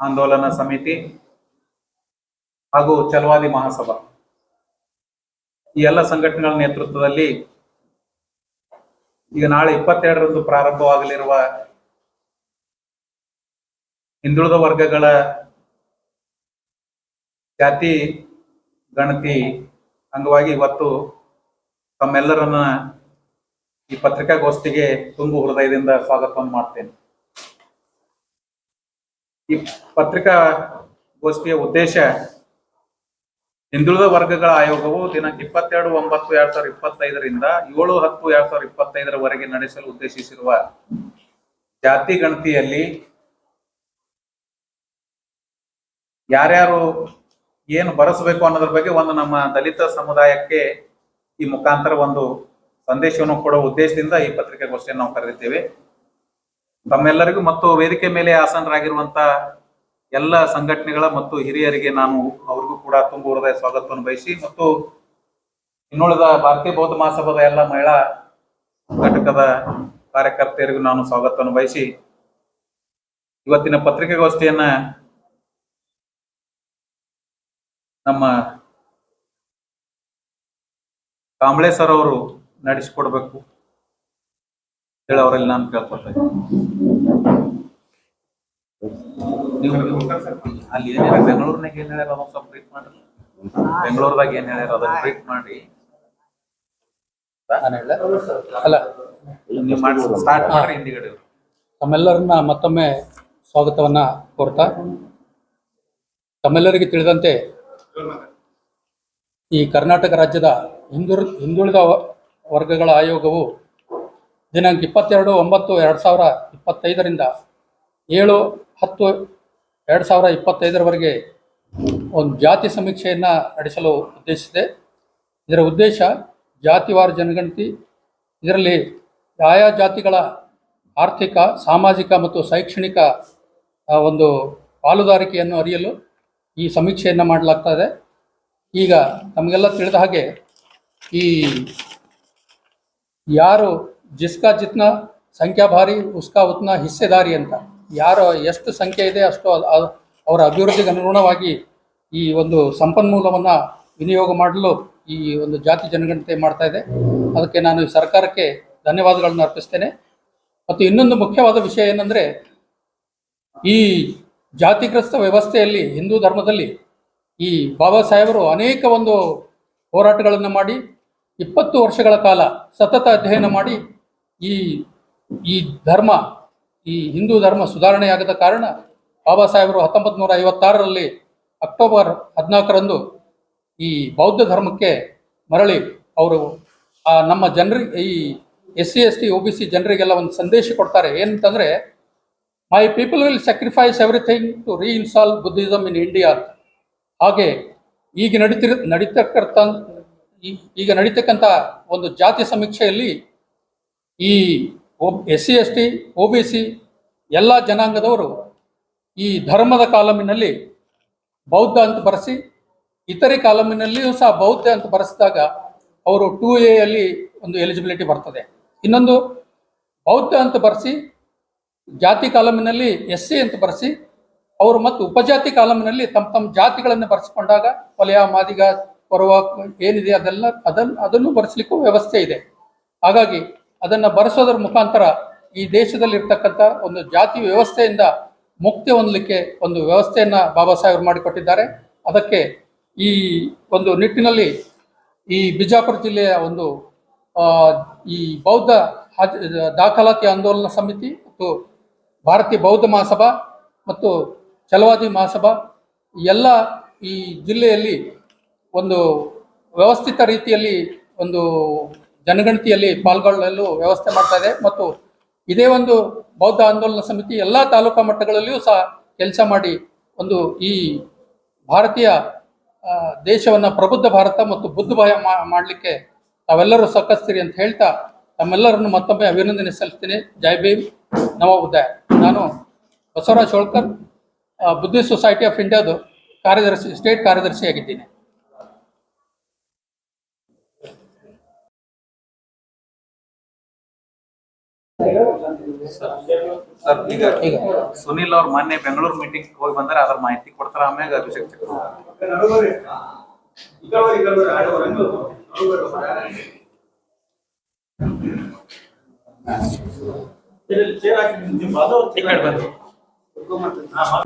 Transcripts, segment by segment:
ಆಂದೋಲನ ಸಮಿತಿ ಹಾಗೂ ಚಲವಾದಿ ಮಹಾಸಭಾ. ಈ ಎಲ್ಲ ಸಂಘಟನೆಗಳ ನೇತೃತ್ವದಲ್ಲಿ ಈಗ ನಾಳೆ ಇಪ್ಪತ್ತೆರಡರಂದು ಪ್ರಾರಂಭವಾಗಲಿರುವ ಹಿಂದುಳಿದ ವರ್ಗಗಳ ಜಾತಿ, ಗಣತಿ ಅಂಗವಾಗಿ ಇವತ್ತು ತಮ್ಮೆಲ್ಲರನ್ನ ಈ ಪತ್ರಿಕಾಗೋಷ್ಠಿಗೆ ತುಂಬು ಹೃದಯದಿಂದ ಸ್ವಾಗತವನ್ನು ಮಾಡ್ತೇನೆ. ಈ ಪತ್ರಿಕಾ ಗೋಷ್ಠಿಯ ಉದ್ದೇಶ ಹಿಂದುಳಿದ ವರ್ಗಗಳ ಆಯೋಗವು ದಿನಾಂಕ ಇಪ್ಪತ್ತೆರಡು, ಒಂಬತ್ತು, ಎರಡ್ ಸಾವಿರದ ಇಪ್ಪತ್ತೈದರಿಂದ ಏಳು, ಹತ್ತು, ಎರಡ್ ಸಾವಿರದ ಇಪ್ಪತ್ತೈದರವರೆಗೆ ನಡೆಸಲು ಉದ್ದೇಶಿಸಿರುವ ಜಾತಿ ಗಣತಿಯಲ್ಲಿ ಯಾರ್ಯಾರು ಏನು ಬರೆಸಬೇಕು ಅನ್ನೋದ್ರ ಬಗ್ಗೆ ಒಂದು ನಮ್ಮ ದಲಿತ ಸಮುದಾಯಕ್ಕೆ ಈ ಮುಖಾಂತರ ಒಂದು ಸಂದೇಶವನ್ನು ಕೊಡುವ ಉದ್ದೇಶದಿಂದ ಈ ಪತ್ರಿಕಾಗೋಷ್ಠಿಯನ್ನು ನಾವು ಕರೆದಿದ್ದೇವೆ. ತಮ್ಮೆಲ್ಲರಿಗೂ ಮತ್ತು ವೇದಿಕೆ ಮೇಲೆ ಆಸನರಾಗಿರುವಂತ ಎಲ್ಲ ಸಂಘಟನೆಗಳ ಮತ್ತು ಹಿರಿಯರಿಗೆ ನಾನು ಅವ್ರಿಗೂ ಕೂಡ ತುಂಬ ಹೃದಯ ಸ್ವಾಗತವನ್ನು ಬಯಸಿ ಮತ್ತು ಇನ್ನುಳಿದ ಭಾರತೀಯ ಬೌದ್ಧ ಮಹಾಸಭಾದ ಎಲ್ಲ ಮಹಿಳಾ ಘಟಕದ ಕಾರ್ಯಕರ್ತೆಯರಿಗೂ ನಾನು ಸ್ವಾಗತವನ್ನು ಬಯಸಿ ಇವತ್ತಿನ ಪತ್ರಿಕಾಗೋಷ್ಠಿಯನ್ನ ನಮ್ಮ ಕಾಂಬ್ಳೆ ಸರ್ ಅವರು ನಡೆಸಿಕೊಡ್ಬೇಕು. ಹೇಳಿ ಅವರಲ್ಲಿ ನಾನು ಕೇಳ್ಕೊಳ್ತಾ. ನೀವು ಅಲ್ಲಿ ಏನ್ ಹೇಳ್ಯಾರ ಬೆಂಗಳೂರಿನಾಗ ಏನ್ ಹೇಳ್ಯಾರ? ಅದೊಂದು ಸ್ವಲ್ಪ ಬ್ರೀಫ್ ಮಾಡ್ರಿ. ಬೆಂಗಳೂರದಾಗ ಏನ್ ಹೇಳ್ಯಾರ? ಅದನ್ನ ಬ್ರೀಫ್ ಮಾಡಿ ಅಲ್ಲ. ನೀವು ಮಾಡಿ ಸ್ಟಾರ್ಟ್ ಮಾಡ್ರಿ ಹಿಂದಿಗಡೆ. ತಮ್ಮೆಲ್ಲರನ್ನ ಮತ್ತೊಮ್ಮೆ ಸ್ವಾಗತವನ್ನ ಕೋರ್ತಾ ತಮ್ಮೆಲ್ಲರಿಗೆ ತಿಳಿದಂತೆ ಈ ಕರ್ನಾಟಕ ರಾಜ್ಯದ ಹಿಂದುಳಿದ ವರ್ಗಗಳ ಆಯೋಗವು ದಿನಾಂಕ ಇಪ್ಪತ್ತೆರಡು, ಒಂಬತ್ತು, ಎರಡು ಸಾವಿರ ಇಪ್ಪತ್ತೈದರಿಂದ ಏಳು, ಹತ್ತು, ಎರಡು ಸಾವಿರ ಇಪ್ಪತ್ತೈದರವರೆಗೆ ಒಂದು ಜಾತಿ ಸಮೀಕ್ಷೆಯನ್ನು ನಡೆಸಲು ಉದ್ದೇಶಿಸಿದೆ. ಇದರ ಉದ್ದೇಶ ಜಾತಿವಾರು ಜನಗಣತಿ, ಇದರಲ್ಲಿ ಆಯಾ ಜಾತಿಗಳ ಆರ್ಥಿಕ, ಸಾಮಾಜಿಕ ಮತ್ತು ಶೈಕ್ಷಣಿಕ ಒಂದು ಪಾಲುದಾರಿಕೆಯನ್ನು ಅರಿಯಲು ಈ ಸಮೀಕ್ಷೆಯನ್ನು ಮಾಡಲಾಗ್ತಾ ಇದೆ. ಈಗ ನಮಗೆಲ್ಲ ತಿಳಿದ ಹಾಗೆ ಈ ಯಾರು ಜಿಸ್ಕಾ ಜಿತ್ನ ಸಂಖ್ಯಾ ಭಾರಿ ಉಸ್ಕಾ ಉತ್ನ ಹಿಸ್ಸೆದಾರಿ ಅಂತ ಯಾರು ಎಷ್ಟು ಸಂಖ್ಯೆ ಇದೆ ಅಷ್ಟು ಅವರ ಅಭಿವೃದ್ಧಿಗೆ ಅನುಗುಣವಾಗಿ ಈ ಒಂದು ಸಂಪನ್ಮೂಲವನ್ನು ವಿನಿಯೋಗ ಮಾಡಲು ಈ ಒಂದು ಜಾತಿ ಜನಗಣತೆ ಮಾಡ್ತಾ ಇದೆ. ಅದಕ್ಕೆ ನಾನು ಸರ್ಕಾರಕ್ಕೆ ಧನ್ಯವಾದಗಳನ್ನು ಅರ್ಪಿಸ್ತೇನೆ. ಮತ್ತು ಇನ್ನೊಂದು ಮುಖ್ಯವಾದ ವಿಷಯ ಏನಂದರೆ, ಈ ಜಾತಿಗ್ರಸ್ತ ವ್ಯವಸ್ಥೆಯಲ್ಲಿ ಹಿಂದೂ ಧರ್ಮದಲ್ಲಿ ಈ ಬಾಬಾ ಸಾಹೇಬರು ಅನೇಕ ಒಂದು ಹೋರಾಟಗಳನ್ನು ಮಾಡಿ, ಇಪ್ಪತ್ತು ವರ್ಷಗಳ ಕಾಲ ಸತತ ಅಧ್ಯಯನ ಮಾಡಿ ಈ ಈ ಧರ್ಮ, ಈ ಹಿಂದೂ ಧರ್ಮ ಸುಧಾರಣೆಯಾಗದ ಕಾರಣ ಬಾಬಾ ಸಾಹೇಬರು ಹತ್ತೊಂಬತ್ತು ನೂರ ಐವತ್ತಾರರಲ್ಲಿ ಅಕ್ಟೋಬರ್ ಹದಿನಾಲ್ಕರಂದು ಈ ಬೌದ್ಧ ಧರ್ಮಕ್ಕೆ ಮರಳಿ ಅವರು ಆ ನಮ್ಮ ಜನರಿಗೆ, ಈ S C S T O B C ಜನರಿಗೆಲ್ಲ ಒಂದು ಸಂದೇಶ ಕೊಡ್ತಾರೆ. ಏನಂತಂದರೆ my people will sacrifice everything to reinstall Buddhism in India ಹಾಗೆ ಈಗ ನಡೀತಿರ, ನಡೀತಕ್ಕಂಥ ಈಗ ನಡೀತಕ್ಕಂಥ ಒಂದು ಜಾತಿ ಸಮೀಕ್ಷೆಯಲ್ಲಿ ಈ S C S T O B C ಎಲ್ಲ ಜನಾಂಗದವರು ಈ ಧರ್ಮದ ಕಾಲಮಿನಲ್ಲಿ ಬೌದ್ಧ ಅಂತ ಬರೆಸಿ, ಇತರೆ ಕಾಲಮಿನಲ್ಲಿಯೂ ಸಹ ಬೌದ್ಧ ಅಂತ ಬರೆಸಿದಾಗ ಅವರು ಟೂ ಎ ಅಲ್ಲಿ ಒಂದು ಎಲಿಜಿಬಿಲಿಟಿ ಬರ್ತದೆ. ಇನ್ನೊಂದು, ಬೌದ್ಧ ಅಂತ ಬರೆಸಿ, ಜಾತಿ ಕಾಲಮಿನಲ್ಲಿ ಎಸ್ ಸಿ ಅಂತ ಬರೆಸಿ, ಅವರು ಮತ್ತು ಉಪಜಾತಿ ಕಾಲಮಿನಲ್ಲಿ ತಮ್ಮ ತಮ್ಮ ಜಾತಿಗಳನ್ನು ಬರೆಸಿಕೊಂಡಾಗ ಕೊಲೆಯ, ಮಾದಿಗ ಬರುವ ಏನಿದೆ ಅದೆಲ್ಲ ಅದನ್ನು ಅದನ್ನು ಬರೆಸಲಿಕ್ಕೂ ವ್ಯವಸ್ಥೆ ಇದೆ. ಹಾಗಾಗಿ ಅದನ್ನು ಬರೆಸೋದ್ರ ಮುಖಾಂತರ ಈ ದೇಶದಲ್ಲಿರ್ತಕ್ಕಂಥ ಒಂದು ಜಾತಿ ವ್ಯವಸ್ಥೆಯಿಂದ ಮುಕ್ತಿ ಹೊಂದಲಿಕ್ಕೆ ಒಂದು ವ್ಯವಸ್ಥೆಯನ್ನು ಬಾಬಾ ಸಾಹೇಬರು ಮಾಡಿಕೊಟ್ಟಿದ್ದಾರೆ. ಅದಕ್ಕೆ ಈ ಒಂದು ನಿಟ್ಟಿನಲ್ಲಿ ಈ ಬಿಜಾಪುರ ಜಿಲ್ಲೆಯ ಒಂದು ಈ ಬೌದ್ಧ ದಾಖಲಾತಿ ಆಂದೋಲನ ಸಮಿತಿ ಮತ್ತು ಭಾರತೀಯ ಬೌದ್ಧ ಮಹಾಸಭಾ ಮತ್ತು ಚಲವಾದಿ ಮಹಾಸಭಾ ಎಲ್ಲ ಈ ಜಿಲ್ಲೆಯಲ್ಲಿ ಒಂದು ವ್ಯವಸ್ಥಿತ ರೀತಿಯಲ್ಲಿ ಒಂದು ಜನಗಣತಿಯಲ್ಲಿ ಪಾಲ್ಗೊಳ್ಳಲು ವ್ಯವಸ್ಥೆ ಮಾಡ್ತಾ ಇದೆ. ಮತ್ತು ಇದೇ ಒಂದು ಬೌದ್ಧ ಆಂದೋಲನ ಸಮಿತಿ ಎಲ್ಲ ತಾಲೂಕಾ ಮಟ್ಟಗಳಲ್ಲಿಯೂ ಸಹ ಕೆಲಸ ಮಾಡಿ ಒಂದು ಈ ಭಾರತೀಯ ದೇಶವನ್ನು ಪ್ರಬುದ್ಧ ಭಾರತ ಮತ್ತು ಬುದ್ಧ ಭಯ ಮಾಡಲಿಕ್ಕೆ ತಾವೆಲ್ಲರೂ ಸಕಸ್ತೀರಿ ಅಂತ ಹೇಳ್ತಾ ತಮ್ಮೆಲ್ಲರನ್ನು ಮತ್ತೊಮ್ಮೆ ಅಭಿನಂದನೆ ಸಲ್ಲಿಸ್ತೀನಿ. ಜೈ ಭೀಮ್. ನವ ಉದಯ ನಾನು Basavaraj Holkar Buddhist society of ಇಂಡಿಯಾದು ಕಾರ್ಯದರ್ಶಿ, ಸ್ಟೇಟ್ ಕಾರ್ಯದರ್ಶಿಯಾಗಿದ್ದೀನಿ. ಸರ್ ಈಗ ಈಗ. ಸುನಿಲ್ ಅವ್ರ ಮೊನ್ನೆ ಬೆಂಗಳೂರು ಮೀಟಿಂಗ್ ಹೋಗಿ ಬಂದ್ರೆ ಅದ್ರ ಮಾಹಿತಿ ಕೊಡ್ತಾರ ಆಮ್ಯಾಗ ಅಭಿಷೇಕ್ ಚಕ್ರ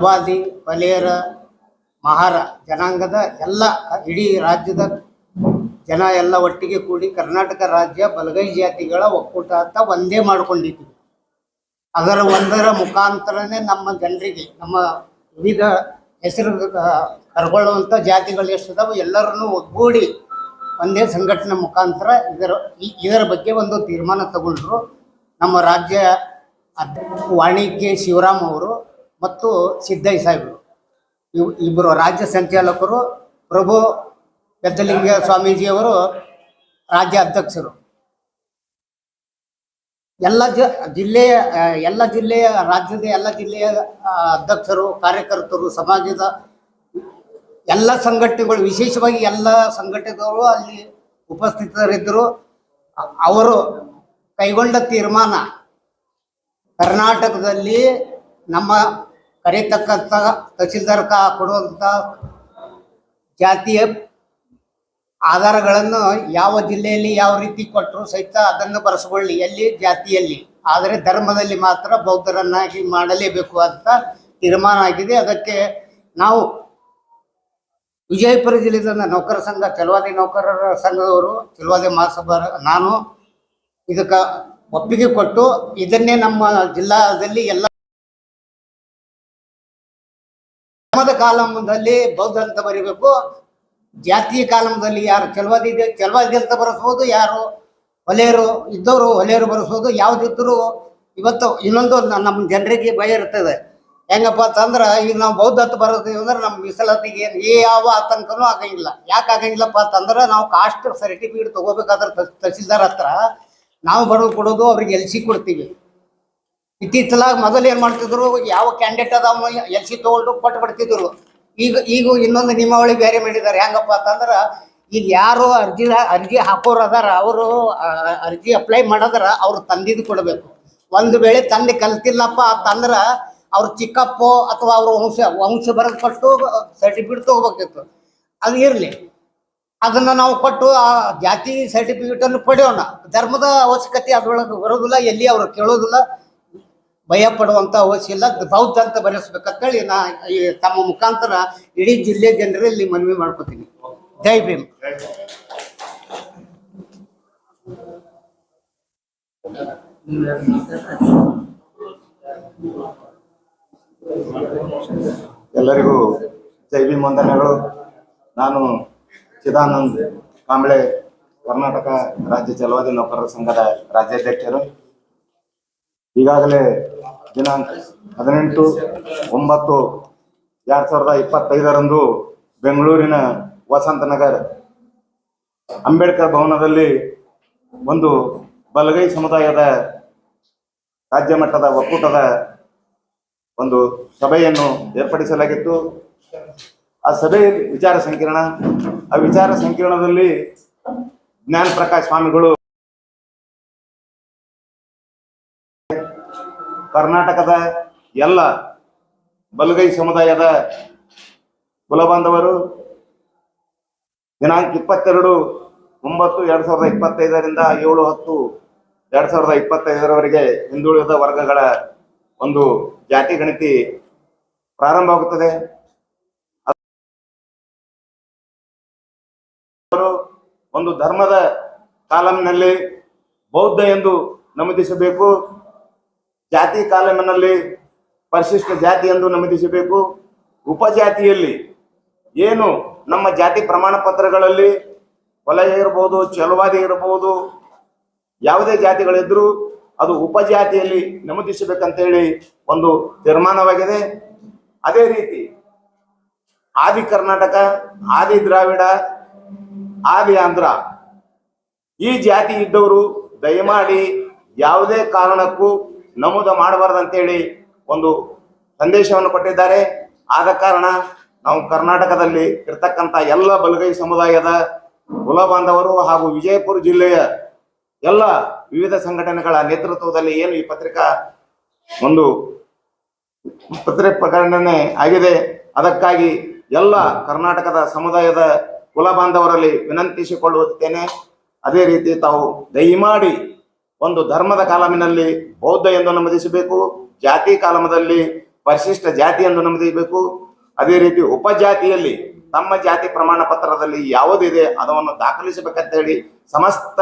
ವಾದಿ ವಲಯರ ಮಹಾರ ಜನಾಂಗದ ಎಲ್ಲ ಇಡೀ ರಾಜ್ಯದ ಜನ ಎಲ್ಲ ಒಟ್ಟಿಗೆ ಕೂಡಿ ಕರ್ನಾಟಕ ರಾಜ್ಯ ಬಲಗೈ ಜಾತಿಗಳ ಒಕ್ಕೂಟ ಅಂತ ಒಂದೇ ಮಾಡ್ಕೊಂಡಿದ್ವಿ. ಅದರ ಒಂದರ ಮುಖಾಂತರನೇ ನಮ್ಮ ಜನರಿಗೆ, ನಮ್ಮ ವಿವಿಧ ಹೆಸರು ಕರ್ಕೊಳ್ಳುವಂಥ ಜಾತಿಗಳು ಎಷ್ಟಿದಾವೆ ಎಲ್ಲರನ್ನೂ ಒಗ್ಗೂಡಿ ಒಂದೇ ಸಂಘಟನೆ ಮುಖಾಂತರ ಇದರ ಇದರ ಬಗ್ಗೆ ಒಂದು ತೀರ್ಮಾನ ತಗೊಂಡ್ರು. ನಮ್ಮ ರಾಜ್ಯ ವಾಣಿಜ್ಯ ಶಿವರಾಮ್ ಅವರು ಮತ್ತು ಸಿದ್ದಯ್ಯ ಸಾಹೇಬರು. ಇಬ್ಬರು ರಾಜ್ಯ ಸಂಚಾಲಕರು, ಪ್ರಭು ಪೆದ್ದಲಿಂಗ ಸ್ವಾಮೀಜಿಯವರು ರಾಜ್ಯ ಅಧ್ಯಕ್ಷರು ಎಲ್ಲ ಜ, ಜಿಲ್ಲೆಯ ಎಲ್ಲ ಜಿಲ್ಲೆಯ, ರಾಜ್ಯದ ಎಲ್ಲ ಜಿಲ್ಲೆಯ ಅಧ್ಯಕ್ಷರು, ಕಾರ್ಯಕರ್ತರು, ಸಮಾಜದ ಎಲ್ಲ ಸಂಘಟನೆಗಳು, ವಿಶೇಷವಾಗಿ ಎಲ್ಲ ಸಂಘಟನೆಗಳು ಅಲ್ಲಿ ಉಪಸ್ಥಿತರಿದ್ದರು. ಅವರು ಕೈಗೊಂಡ ತೀರ್ಮಾನ ಕರ್ನಾಟಕದಲ್ಲಿ ನಮ್ಮ ಕರೆತಕ್ಕಂಥ ತಹಸೀಲ್ದಾರ್ ಕಾ ಕೊಡುವಂಥ ಜಾತಿಯ ಆಧಾರಗಳನ್ನು ಯಾವ ಜಿಲ್ಲೆಯಲ್ಲಿ ಯಾವ ರೀತಿ ಕೊಟ್ಟರು ಸಹಿತ ಅದನ್ನು ಬರೆಸ್ಕೊಳ್ಳಿ ಎಲ್ಲಿ, ಜಾತಿಯಲ್ಲಿ. ಆದರೆ ಧರ್ಮದಲ್ಲಿ ಮಾತ್ರ ಬೌದ್ಧರನ್ನಾಗಿ ಮಾಡಲೇಬೇಕು ಅಂತ ತೀರ್ಮಾನ ಆಗಿದೆ. ಅದಕ್ಕೆ ನಾವು ವಿಜಯಪುರ ಜಿಲ್ಲೆಯಿಂದ ನೌಕರ ಸಂಘ ಚಲವಾದಿ ನೌಕರರ ಸಂಘದವರು ಚಲವಾದಿ ಮಹಾಸಭಾ ನಾನು ಇದಕ್ಕೆ ಒಪ್ಪಿಗೆ ಕೊಟ್ಟು ಇದನ್ನೇ ನಮ್ಮ ಜಿಲ್ಲಾದಲ್ಲಿ ಎಲ್ಲ ಕಾಲಮದಲ್ಲಿ ಬೌದ್ಧ ಅಂತ ಬರಿಬೇಕು. ಜಾತಿಯ ಕಾಲಮದಲ್ಲಿ ಯಾರು ಚಲವಾದಿ ಇದೆ ಚಲವಾದಿ ಅಂತ ಬರೆಸ್ಬೋದು, ಯಾರು ಹೊಲೆಯರು ಇದ್ದವರು ಹೊಲೆಯರು ಬರೆಸ್ಬೋದು ಯಾವ್ದಿದ್ರು ಇವತ್ತು ಇನ್ನೊಂದು ನಮ್ಮ ಜನರಿಗೆ ಭಯ ಇರ್ತದೆ. ಹೆಂಗಪ್ಪ ಅಂತಂದ್ರೆ ಈಗ ನಾವು ಬೌದ್ಧ ಅಂತ ಬರೋದೀವಿ ಅಂದ್ರೆ ನಮ್ಮ ಮೀಸಲಾತಿಗೆ ಏನು ಯಾವ ಆತಂಕನೂ ಆಗಂಗಿಲ್ಲ. ಯಾಕೆ ಆಗಂಗಿಲ್ಲಪ್ಪ ಅಂತಂದ್ರೆ ನಾವು ಕಾಸ್ಟ್ ಸರ್ಟಿಫಿಕೇಟ್ ತಗೋಬೇಕಾದ್ರೆ ತಹ್- ತಹಸೀಲ್ದಾರ್ ಹತ್ರ ನಾವು ಬರೋದು ಕೊಡೋದು ಅವ್ರಿಗೆ ಎಲ್ ಸಿ ಕೊಡ್ತೀವಿ. ಇತ್ತೀಚಲಾಗ ಮೊದಲು ಏನು ಮಾಡ್ತಿದ್ರು, ಯಾವ ಕ್ಯಾಂಡಿಡೇಟ್ ಅದಾವನು ಎಲ್ ಸಿ ತಗೊಂಡು ಕೊಟ್ಟು ಬಿಡ್ತಿದ್ರು ಈಗ ಈಗ ಇನ್ನೊಂದು ನಿಯಮಾವಳಿ ಬೇರೆ ಮಾಡಿದ್ದಾರೆ. ಹೆಂಗಪ್ಪ ಅಂತಂದ್ರ ಈಗ ಯಾರು ಅರ್ಜಿ ಅರ್ಜಿ ಹಾಕೋರು ಅದಾರ, ಅವರು ಅರ್ಜಿ ಅಪ್ಲೈ ಮಾಡದ್ರ ಅವ್ರು ತಂದಿದ್ದು ಕೊಡಬೇಕು. ಒಂದು ವೇಳೆ ತಂದೆ ಕಲ್ತಿಲ್ಲಪ್ಪ ಅಂತಂದ್ರ, ಅವ್ರ ಚಿಕ್ಕಪ್ಪ ಅಥವಾ ಅವ್ರ ವಂಶ ವಂಶ ಬರೆದು ಕೊಟ್ಟು ಸರ್ಟಿಫಿಕೇಟ್ ತಗೋಬೇಕಿತ್ತು. ಅದು ಇರಲಿ. ಅದನ್ನ ನಾವು ಕೊಟ್ಟು, ಆ ಜಾತಿ ಸರ್ಟಿಫಿಕೇಟ್ ಅನ್ನು ಪಡೆಯೋಣ. ಧರ್ಮದ ಅವಶ್ಯಕತೆ ಅದ್ರೊಳಗೆ ಬರೋದಿಲ್ಲ, ಎಲ್ಲಿ ಅವ್ರು ಕೇಳೋದಿಲ್ಲ. ಭಯ ಪಡುವಂತ ಅವಶ್ಯ ಬೌದ್ಧ ಅಂತ ಬರೆಸ್ಬೇಕಂತೇಳಿ ನಾ ಈ ತಮ್ಮ ಮುಖಾಂತರ ಇಡೀ ಜಿಲ್ಲೆ ಜನರಲ್ಲಿ ಮನವಿ ಮಾಡ್ಕೋತೀನಿ. ಜೈ ಭೀಮ್. ಎಲ್ಲರಿಗೂ ಜೈ ಭೀಮ್ ವಂದನೆಗಳು. ನಾನು ಚಿದಾನಂದ್ ಕಾಂಬ್ಳೆ, ಕರ್ನಾಟಕ ರಾಜ್ಯ ಚಲವಾದಿ ನೌಕರರ ಸಂಘದ ರಾಜ್ಯಾಧ್ಯಕ್ಷರು. ಈಗಾಗಲೇ ದಿನಾಂಕ ಹದಿನೆಂಟು, ಒಂಬತ್ತು, ಎರಡ್ ಸಾವಿರದ ಇಪ್ಪತ್ತೈದರಂದು ಬೆಂಗಳೂರಿನ ವಸಂತನಗರ ಅಂಬೇಡ್ಕರ್ ಭವನದಲ್ಲಿ ಒಂದು ಬಲಗೈ ಸಮುದಾಯದ ರಾಜ್ಯ ಮಟ್ಟದ ಒಕ್ಕೂಟದ ಒಂದು ಸಭೆಯನ್ನು ಏರ್ಪಡಿಸಲಾಗಿತ್ತು. ಆ ಸಭೆ ವಿಚಾರ ಸಂಕಿರಣ, ಆ ವಿಚಾರ ಸಂಕಿರಣದಲ್ಲಿ ಜ್ಞಾನ ಪ್ರಕಾಶ್ ಸ್ವಾಮಿಗಳು ಕರ್ನಾಟಕದ ಎಲ್ಲ ಬಲಗೈ ಸಮುದಾಯದ ಕುಲಬಾಂಧವರು ದಿನಾಂಕ ಇಪ್ಪತ್ತೆರಡು ಒಂಬತ್ತು ಎರಡ್ ಸಾವಿರದ ಇಪ್ಪತ್ತೈದರಿಂದ ಏಳು ಹತ್ತು ಎರಡ್ ಸಾವಿರದ ಇಪ್ಪತ್ತೈದರವರೆಗೆ ಹಿಂದುಳಿದ ವರ್ಗಗಳ ಒಂದು ಜಾತಿ ಗಣತಿ ಪ್ರಾರಂಭವಾಗುತ್ತದೆ ಒಂದು ಧರ್ಮದ ಕಾಲಂನಲ್ಲಿ ಬೌದ್ಧ ಎಂದು ನಮೂದಿಸಬೇಕು. ಜಾತಿ ಕಾಲಮಿನಲ್ಲಿ ಪರಿಶಿಷ್ಟ ಜಾತಿ ಎಂದು ನಮೂದಿಸಬೇಕು. ಉಪಜಾತಿಯಲ್ಲಿ ಏನು ನಮ್ಮ ಜಾತಿ ಪ್ರಮಾಣ ಪತ್ರಗಳಲ್ಲಿ ವಲಯ ಇರಬಹುದು ಚಲುವಾದಿ ಇರಬಹುದು ಯಾವುದೇ ಜಾತಿಗಳಿದ್ರೂ ಅದು ಉಪಜಾತಿಯಲ್ಲಿ ನಮೂದಿಸಬೇಕಂತೇಳಿ ಒಂದು ತೀರ್ಮಾನವಾಗಿದೆ. ಅದೇ ರೀತಿ ಆದಿ ಕರ್ನಾಟಕ, ಆದಿ ದ್ರಾವಿಡ, ಆದಿ ಆಂಧ್ರ ಈ ಜಾತಿ ಇದ್ದವರು ದಯಮಾಡಿ ಯಾವುದೇ ಕಾರಣಕ್ಕೂ ನಮೂದು ಮಾಡಬಾರ್ದಂತೇಳಿ ಒಂದು ಸಂದೇಶವನ್ನು ಕೊಟ್ಟಿದ್ದಾರೆ. ಆದ ಕಾರಣ ನಾವು ಕರ್ನಾಟಕದಲ್ಲಿ ಇರ್ತಕ್ಕಂಥ ಎಲ್ಲ ಬಲಗೈ ಸಮುದಾಯದ ಕುಲ ಬಾಂಧವರು ಹಾಗೂ ವಿಜಯಪುರ ಜಿಲ್ಲೆಯ ಎಲ್ಲ ವಿವಿಧ ಸಂಘಟನೆಗಳ ನೇತೃತ್ವದಲ್ಲಿ ಏನು ಈ ಪತ್ರಿಕಾ ಒಂದು ಪತ್ರಿಕೆ ಪ್ರಕಟಣೆ ಆಗಿದೆ. ಅದಕ್ಕಾಗಿ ಎಲ್ಲ ಕರ್ನಾಟಕದ ಸಮುದಾಯದ ಕುಲ ಬಾಂಧವರಲ್ಲಿ ವಿನಂತಿಸಿಕೊಳ್ಳುತ್ತೇನೆ. ಅದೇ ರೀತಿ ತಾವು ದಯಮಾಡಿ ಒಂದು ಧರ್ಮದ ಕಾಲಮಿನಲ್ಲಿ ಬೌದ್ಧ ಎಂದು ನಮೂದಿಸಬೇಕು, ಜಾತಿ ಕಾಲಮದಲ್ಲಿ ಪರಿಶಿಷ್ಟ ಜಾತಿ ಎಂದು ನಮೂದಿಸಬೇಕು. ಅದೇ ರೀತಿ ಉಪಜಾತಿಯಲ್ಲಿ ತಮ್ಮ ಜಾತಿ ಪ್ರಮಾಣ ಪತ್ರದಲ್ಲಿ ಯಾವುದಿದೆ ಅದನ್ನು ದಾಖಲಿಸಬೇಕಂತ ಹೇಳಿ ಸಮಸ್ತ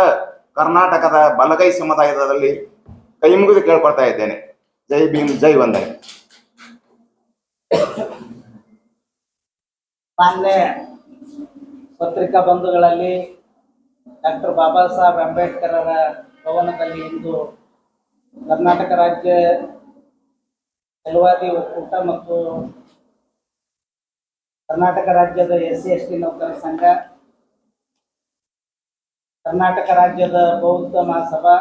ಕರ್ನಾಟಕದ ಬಲಗೈ ಸಮುದಾಯದಲ್ಲಿ ಕೈ ಮುಗಿದು ಕೇಳ್ಕೊಳ್ತಾ ಇದ್ದೇನೆ. ಜೈ ಭೀಮ್, ಜೈ ವಂದನೆ ಮಾನ್ಯ ಪತ್ರಿಕಾ ಬಂಧುಗಳಲ್ಲಿ ಡಾಕ್ಟರ್ ಬಾಬಾ ಸಾಹೇಬ್ ಅಂಬೇಡ್ಕರರ ಭವನದಲ್ಲಿ ಇಂದು ಕರ್ನಾಟಕ ರಾಜ್ಯ ಛಲವಾದಿ ಒಕ್ಕೂಟ ಮತ್ತು ಕರ್ನಾಟಕ ರಾಜ್ಯದ ಎಸ್ ಸಿ ಎಸ್ ಟಿ ನೌಕರರ ಸಂಘ ಕರ್ನಾಟಕ ರಾಜ್ಯದ ಬೌದ್ಧ ಮಹಾಸಭಾ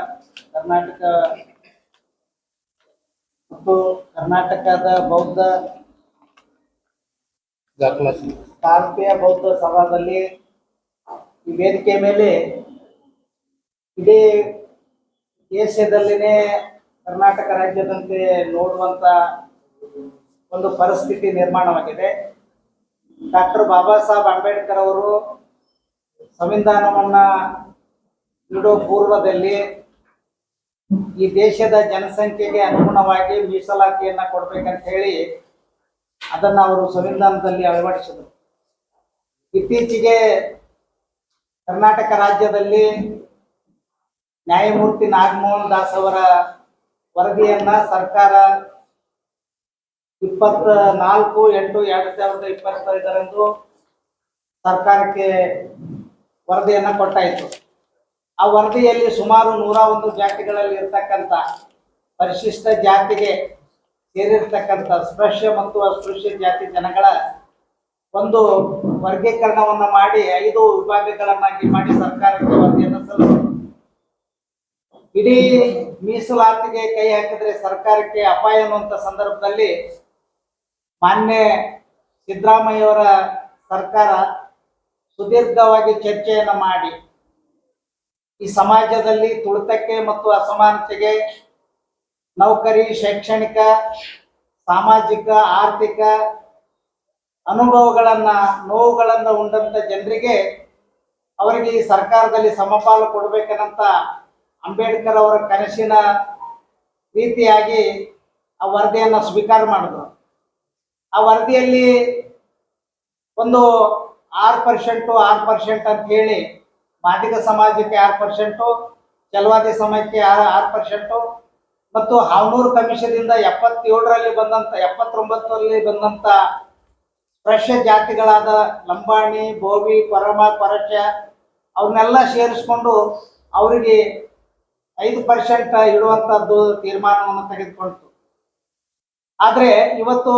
ಕರ್ನಾಟಕ ಮತ್ತು ಕರ್ನಾಟಕದ ಬೌದ್ಧ ಭಾರತೀಯ ಬೌದ್ಧ ಸಭಾದಲ್ಲಿ ಈ ವೇದಿಕೆ ಮೇಲೆ ಇಡೀ ದೇಶದಲ್ಲಿನೇ ಕರ್ನಾಟಕ ರಾಜ್ಯದಂತೆ ನೋಡುವಂತ ಒಂದು ಪರಿಸ್ಥಿತಿ ನಿರ್ಮಾಣವಾಗಿದೆ. ಡಾಕ್ಟರ್ ಬಾಬಾ ಸಾಹೇಬ್ ಅಂಬೇಡ್ಕರ್ ಅವರು ಸಂವಿಧಾನವನ್ನ ಇಡೋ ಪೂರ್ವದಲ್ಲಿ ಈ ದೇಶದ ಜನಸಂಖ್ಯೆಗೆ ಅನುಗುಣವಾಗಿ ಮೀಸಲಾತಿಯನ್ನ ಕೊಡ್ಬೇಕಂತ ಹೇಳಿ ಅದನ್ನ ಅವರು ಸಂವಿಧಾನದಲ್ಲಿ ಅಳವಡಿಸಿದರು. ಇತ್ತೀಚೆಗೆ ಕರ್ನಾಟಕ ರಾಜ್ಯದಲ್ಲಿ ನ್ಯಾಯಮೂರ್ತಿ ನಾಗಮೋಹನ್ ದಾಸ್ ಅವರ ವರದಿಯನ್ನ ಸರ್ಕಾರ ಇಪ್ಪತ್ತ ನಾಲ್ಕು ಎಂಟು ಎರಡ್ ಸಾವಿರದ ಇಪ್ಪತ್ತೈದರಂದು ಸರ್ಕಾರಕ್ಕೆ ವರದಿಯನ್ನ ಕೊಟ್ಟಾಯಿತು. ಆ ವರದಿಯಲ್ಲಿ ಸುಮಾರು ನೂರ ಒಂದು ಜಾತಿಗಳಲ್ಲಿ ಇರ್ತಕ್ಕಂಥ ಪರಿಶಿಷ್ಟ ಜಾತಿಗೆ ಸೇರಿರ್ತಕ್ಕಂಥ ಸ್ಪೃಶ್ಯ ಮತ್ತು ಅಸ್ಪೃಶ್ಯ ಜಾತಿ ಜನಗಳ ಒಂದು ವರ್ಗೀಕರಣವನ್ನ ಮಾಡಿ ಐದು ವಿಭಾಗಗಳನ್ನಾಗಿ ಮಾಡಿ ಸರ್ಕಾರಕ್ಕೆ ವರದಿಯನ್ನು ಸಲ್ಲಿಸಿತು ಇಡೀ ಮೀಸಲಾತಿಗೆ ಕೈ ಹಾಕಿದ್ರೆ ಸರ್ಕಾರಕ್ಕೆ ಅಪಾಯ ಅನ್ನುವಂಥ ಸಂದರ್ಭದಲ್ಲಿ ಮಾನ್ಯ ಸಿದ್ದರಾಮಯ್ಯವರ ಸರ್ಕಾರ ಸುದೀರ್ಘವಾಗಿ ಚರ್ಚೆಯನ್ನ ಮಾಡಿ, ಈ ಸಮಾಜದಲ್ಲಿ ತುಳಿತಕ್ಕೆ ಮತ್ತು ಅಸಮಾನತೆಗೆ ನೌಕರಿ, ಶೈಕ್ಷಣಿಕ, ಸಾಮಾಜಿಕ, ಆರ್ಥಿಕ ಅನುಭವಗಳನ್ನ, ನೋವುಗಳನ್ನ ಉಂಡಂಥ ಜನರಿಗೆ ಅವರಿಗೆ ಈ ಸರ್ಕಾರದಲ್ಲಿ ಸಮಪಾಲು ಕೊಡ್ಬೇಕನ್ನಂತ ಅಂಬೇಡ್ಕರ್ ಅವರ ಕನಸಿನ ರೀತಿಯಾಗಿ ಆ ವರದಿಯನ್ನು ಸ್ವೀಕಾರ ಮಾಡಿದ್ರು. ಆ ವರದಿಯಲ್ಲಿ ಒಂದು ಆರು ಪರ್ಸೆಂಟು ಆರು ಪರ್ಸೆಂಟ್ ಅಂತ ಹೇಳಿ ಮಾದಿಗ ಸಮಾಜಕ್ಕೆ ಆರು ಪರ್ಸೆಂಟು ಚಲವಾದಿ ಸಮಾಜಕ್ಕೆ ಆರು ಆರು ಪರ್ಸೆಂಟು ಮತ್ತು ಹಾವನೂರು ಕಮಿಷದಿಂದ ಎಪ್ಪತ್ತೇಳರಲ್ಲಿ ಬಂದಂಥ ಎಪ್ಪತ್ತೊಂಬತ್ತರಲ್ಲಿ ಬಂದಂಥ ಪ್ರಶ್ಯ ಜಾತಿಗಳಾದ ಲಂಬಾಣಿ, ಬೋವಿ, ಕೊರಮ, ಕೊರಚ ಅವನ್ನೆಲ್ಲ ಸೇರಿಸ್ಕೊಂಡು ಅವರಿಗೆ ಐದು ಪರ್ಸೆಂಟ್ ಇಡುವಂತದ್ದು ತೀರ್ಮಾನವನ್ನು ತೆಗೆದುಕೊಳ್ತು ಆದ್ರೆ ಇವತ್ತು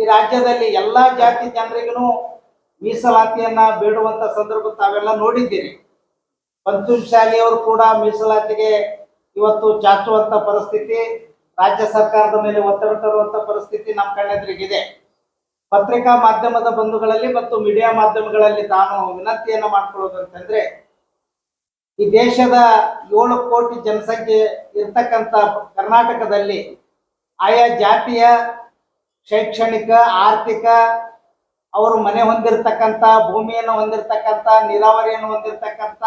ಈ ರಾಜ್ಯದಲ್ಲಿ ಎಲ್ಲಾ ಜಾತಿ ಜನರಿಗೂ ಮೀಸಲಾತಿಯನ್ನ ಬೇಡುವಂತ ಸಂದರ್ಭ ತಾವೆಲ್ಲ ನೋಡಿದ್ದೀರಿ. ಪಂಚುಮ್ ಶಾಲೆಯವರು ಕೂಡ ಮೀಸಲಾತಿಗೆ ಇವತ್ತು ಚಾಚುವಂತ ಪರಿಸ್ಥಿತಿ, ರಾಜ್ಯ ಸರ್ಕಾರದ ಮೇಲೆ ಒತ್ತಡ ತರುವಂತ ಪರಿಸ್ಥಿತಿ ನಮ್ಮ ಕಣ್ಣೆದುರಿಗಿದೆ. ಪತ್ರಿಕಾ ಮಾಧ್ಯಮದ ಬಂಧುಗಳಲ್ಲಿ ಮತ್ತು ಮೀಡಿಯಾ ಮಾಧ್ಯಮಗಳಲ್ಲಿ ತಾನು ವಿನಂತಿಯನ್ನು ಮಾಡ್ಕೊಳ್ಳೋದು ಅಂತಂದ್ರೆ ಈ ದೇಶದ ಏಳು ಕೋಟಿ ಜನಸಂಖ್ಯೆ ಇರ್ತಕ್ಕಂಥ ಕರ್ನಾಟಕದಲ್ಲಿ ಆಯಾ ಜಾತಿಯ ಶೈಕ್ಷಣಿಕ, ಆರ್ಥಿಕ, ಅವರು ಮನೆ ಹೊಂದಿರತಕ್ಕಂಥ, ಭೂಮಿಯನ್ನು ಹೊಂದಿರತಕ್ಕಂಥ, ನೀರಾವರಿಯನ್ನು ಹೊಂದಿರತಕ್ಕಂಥ,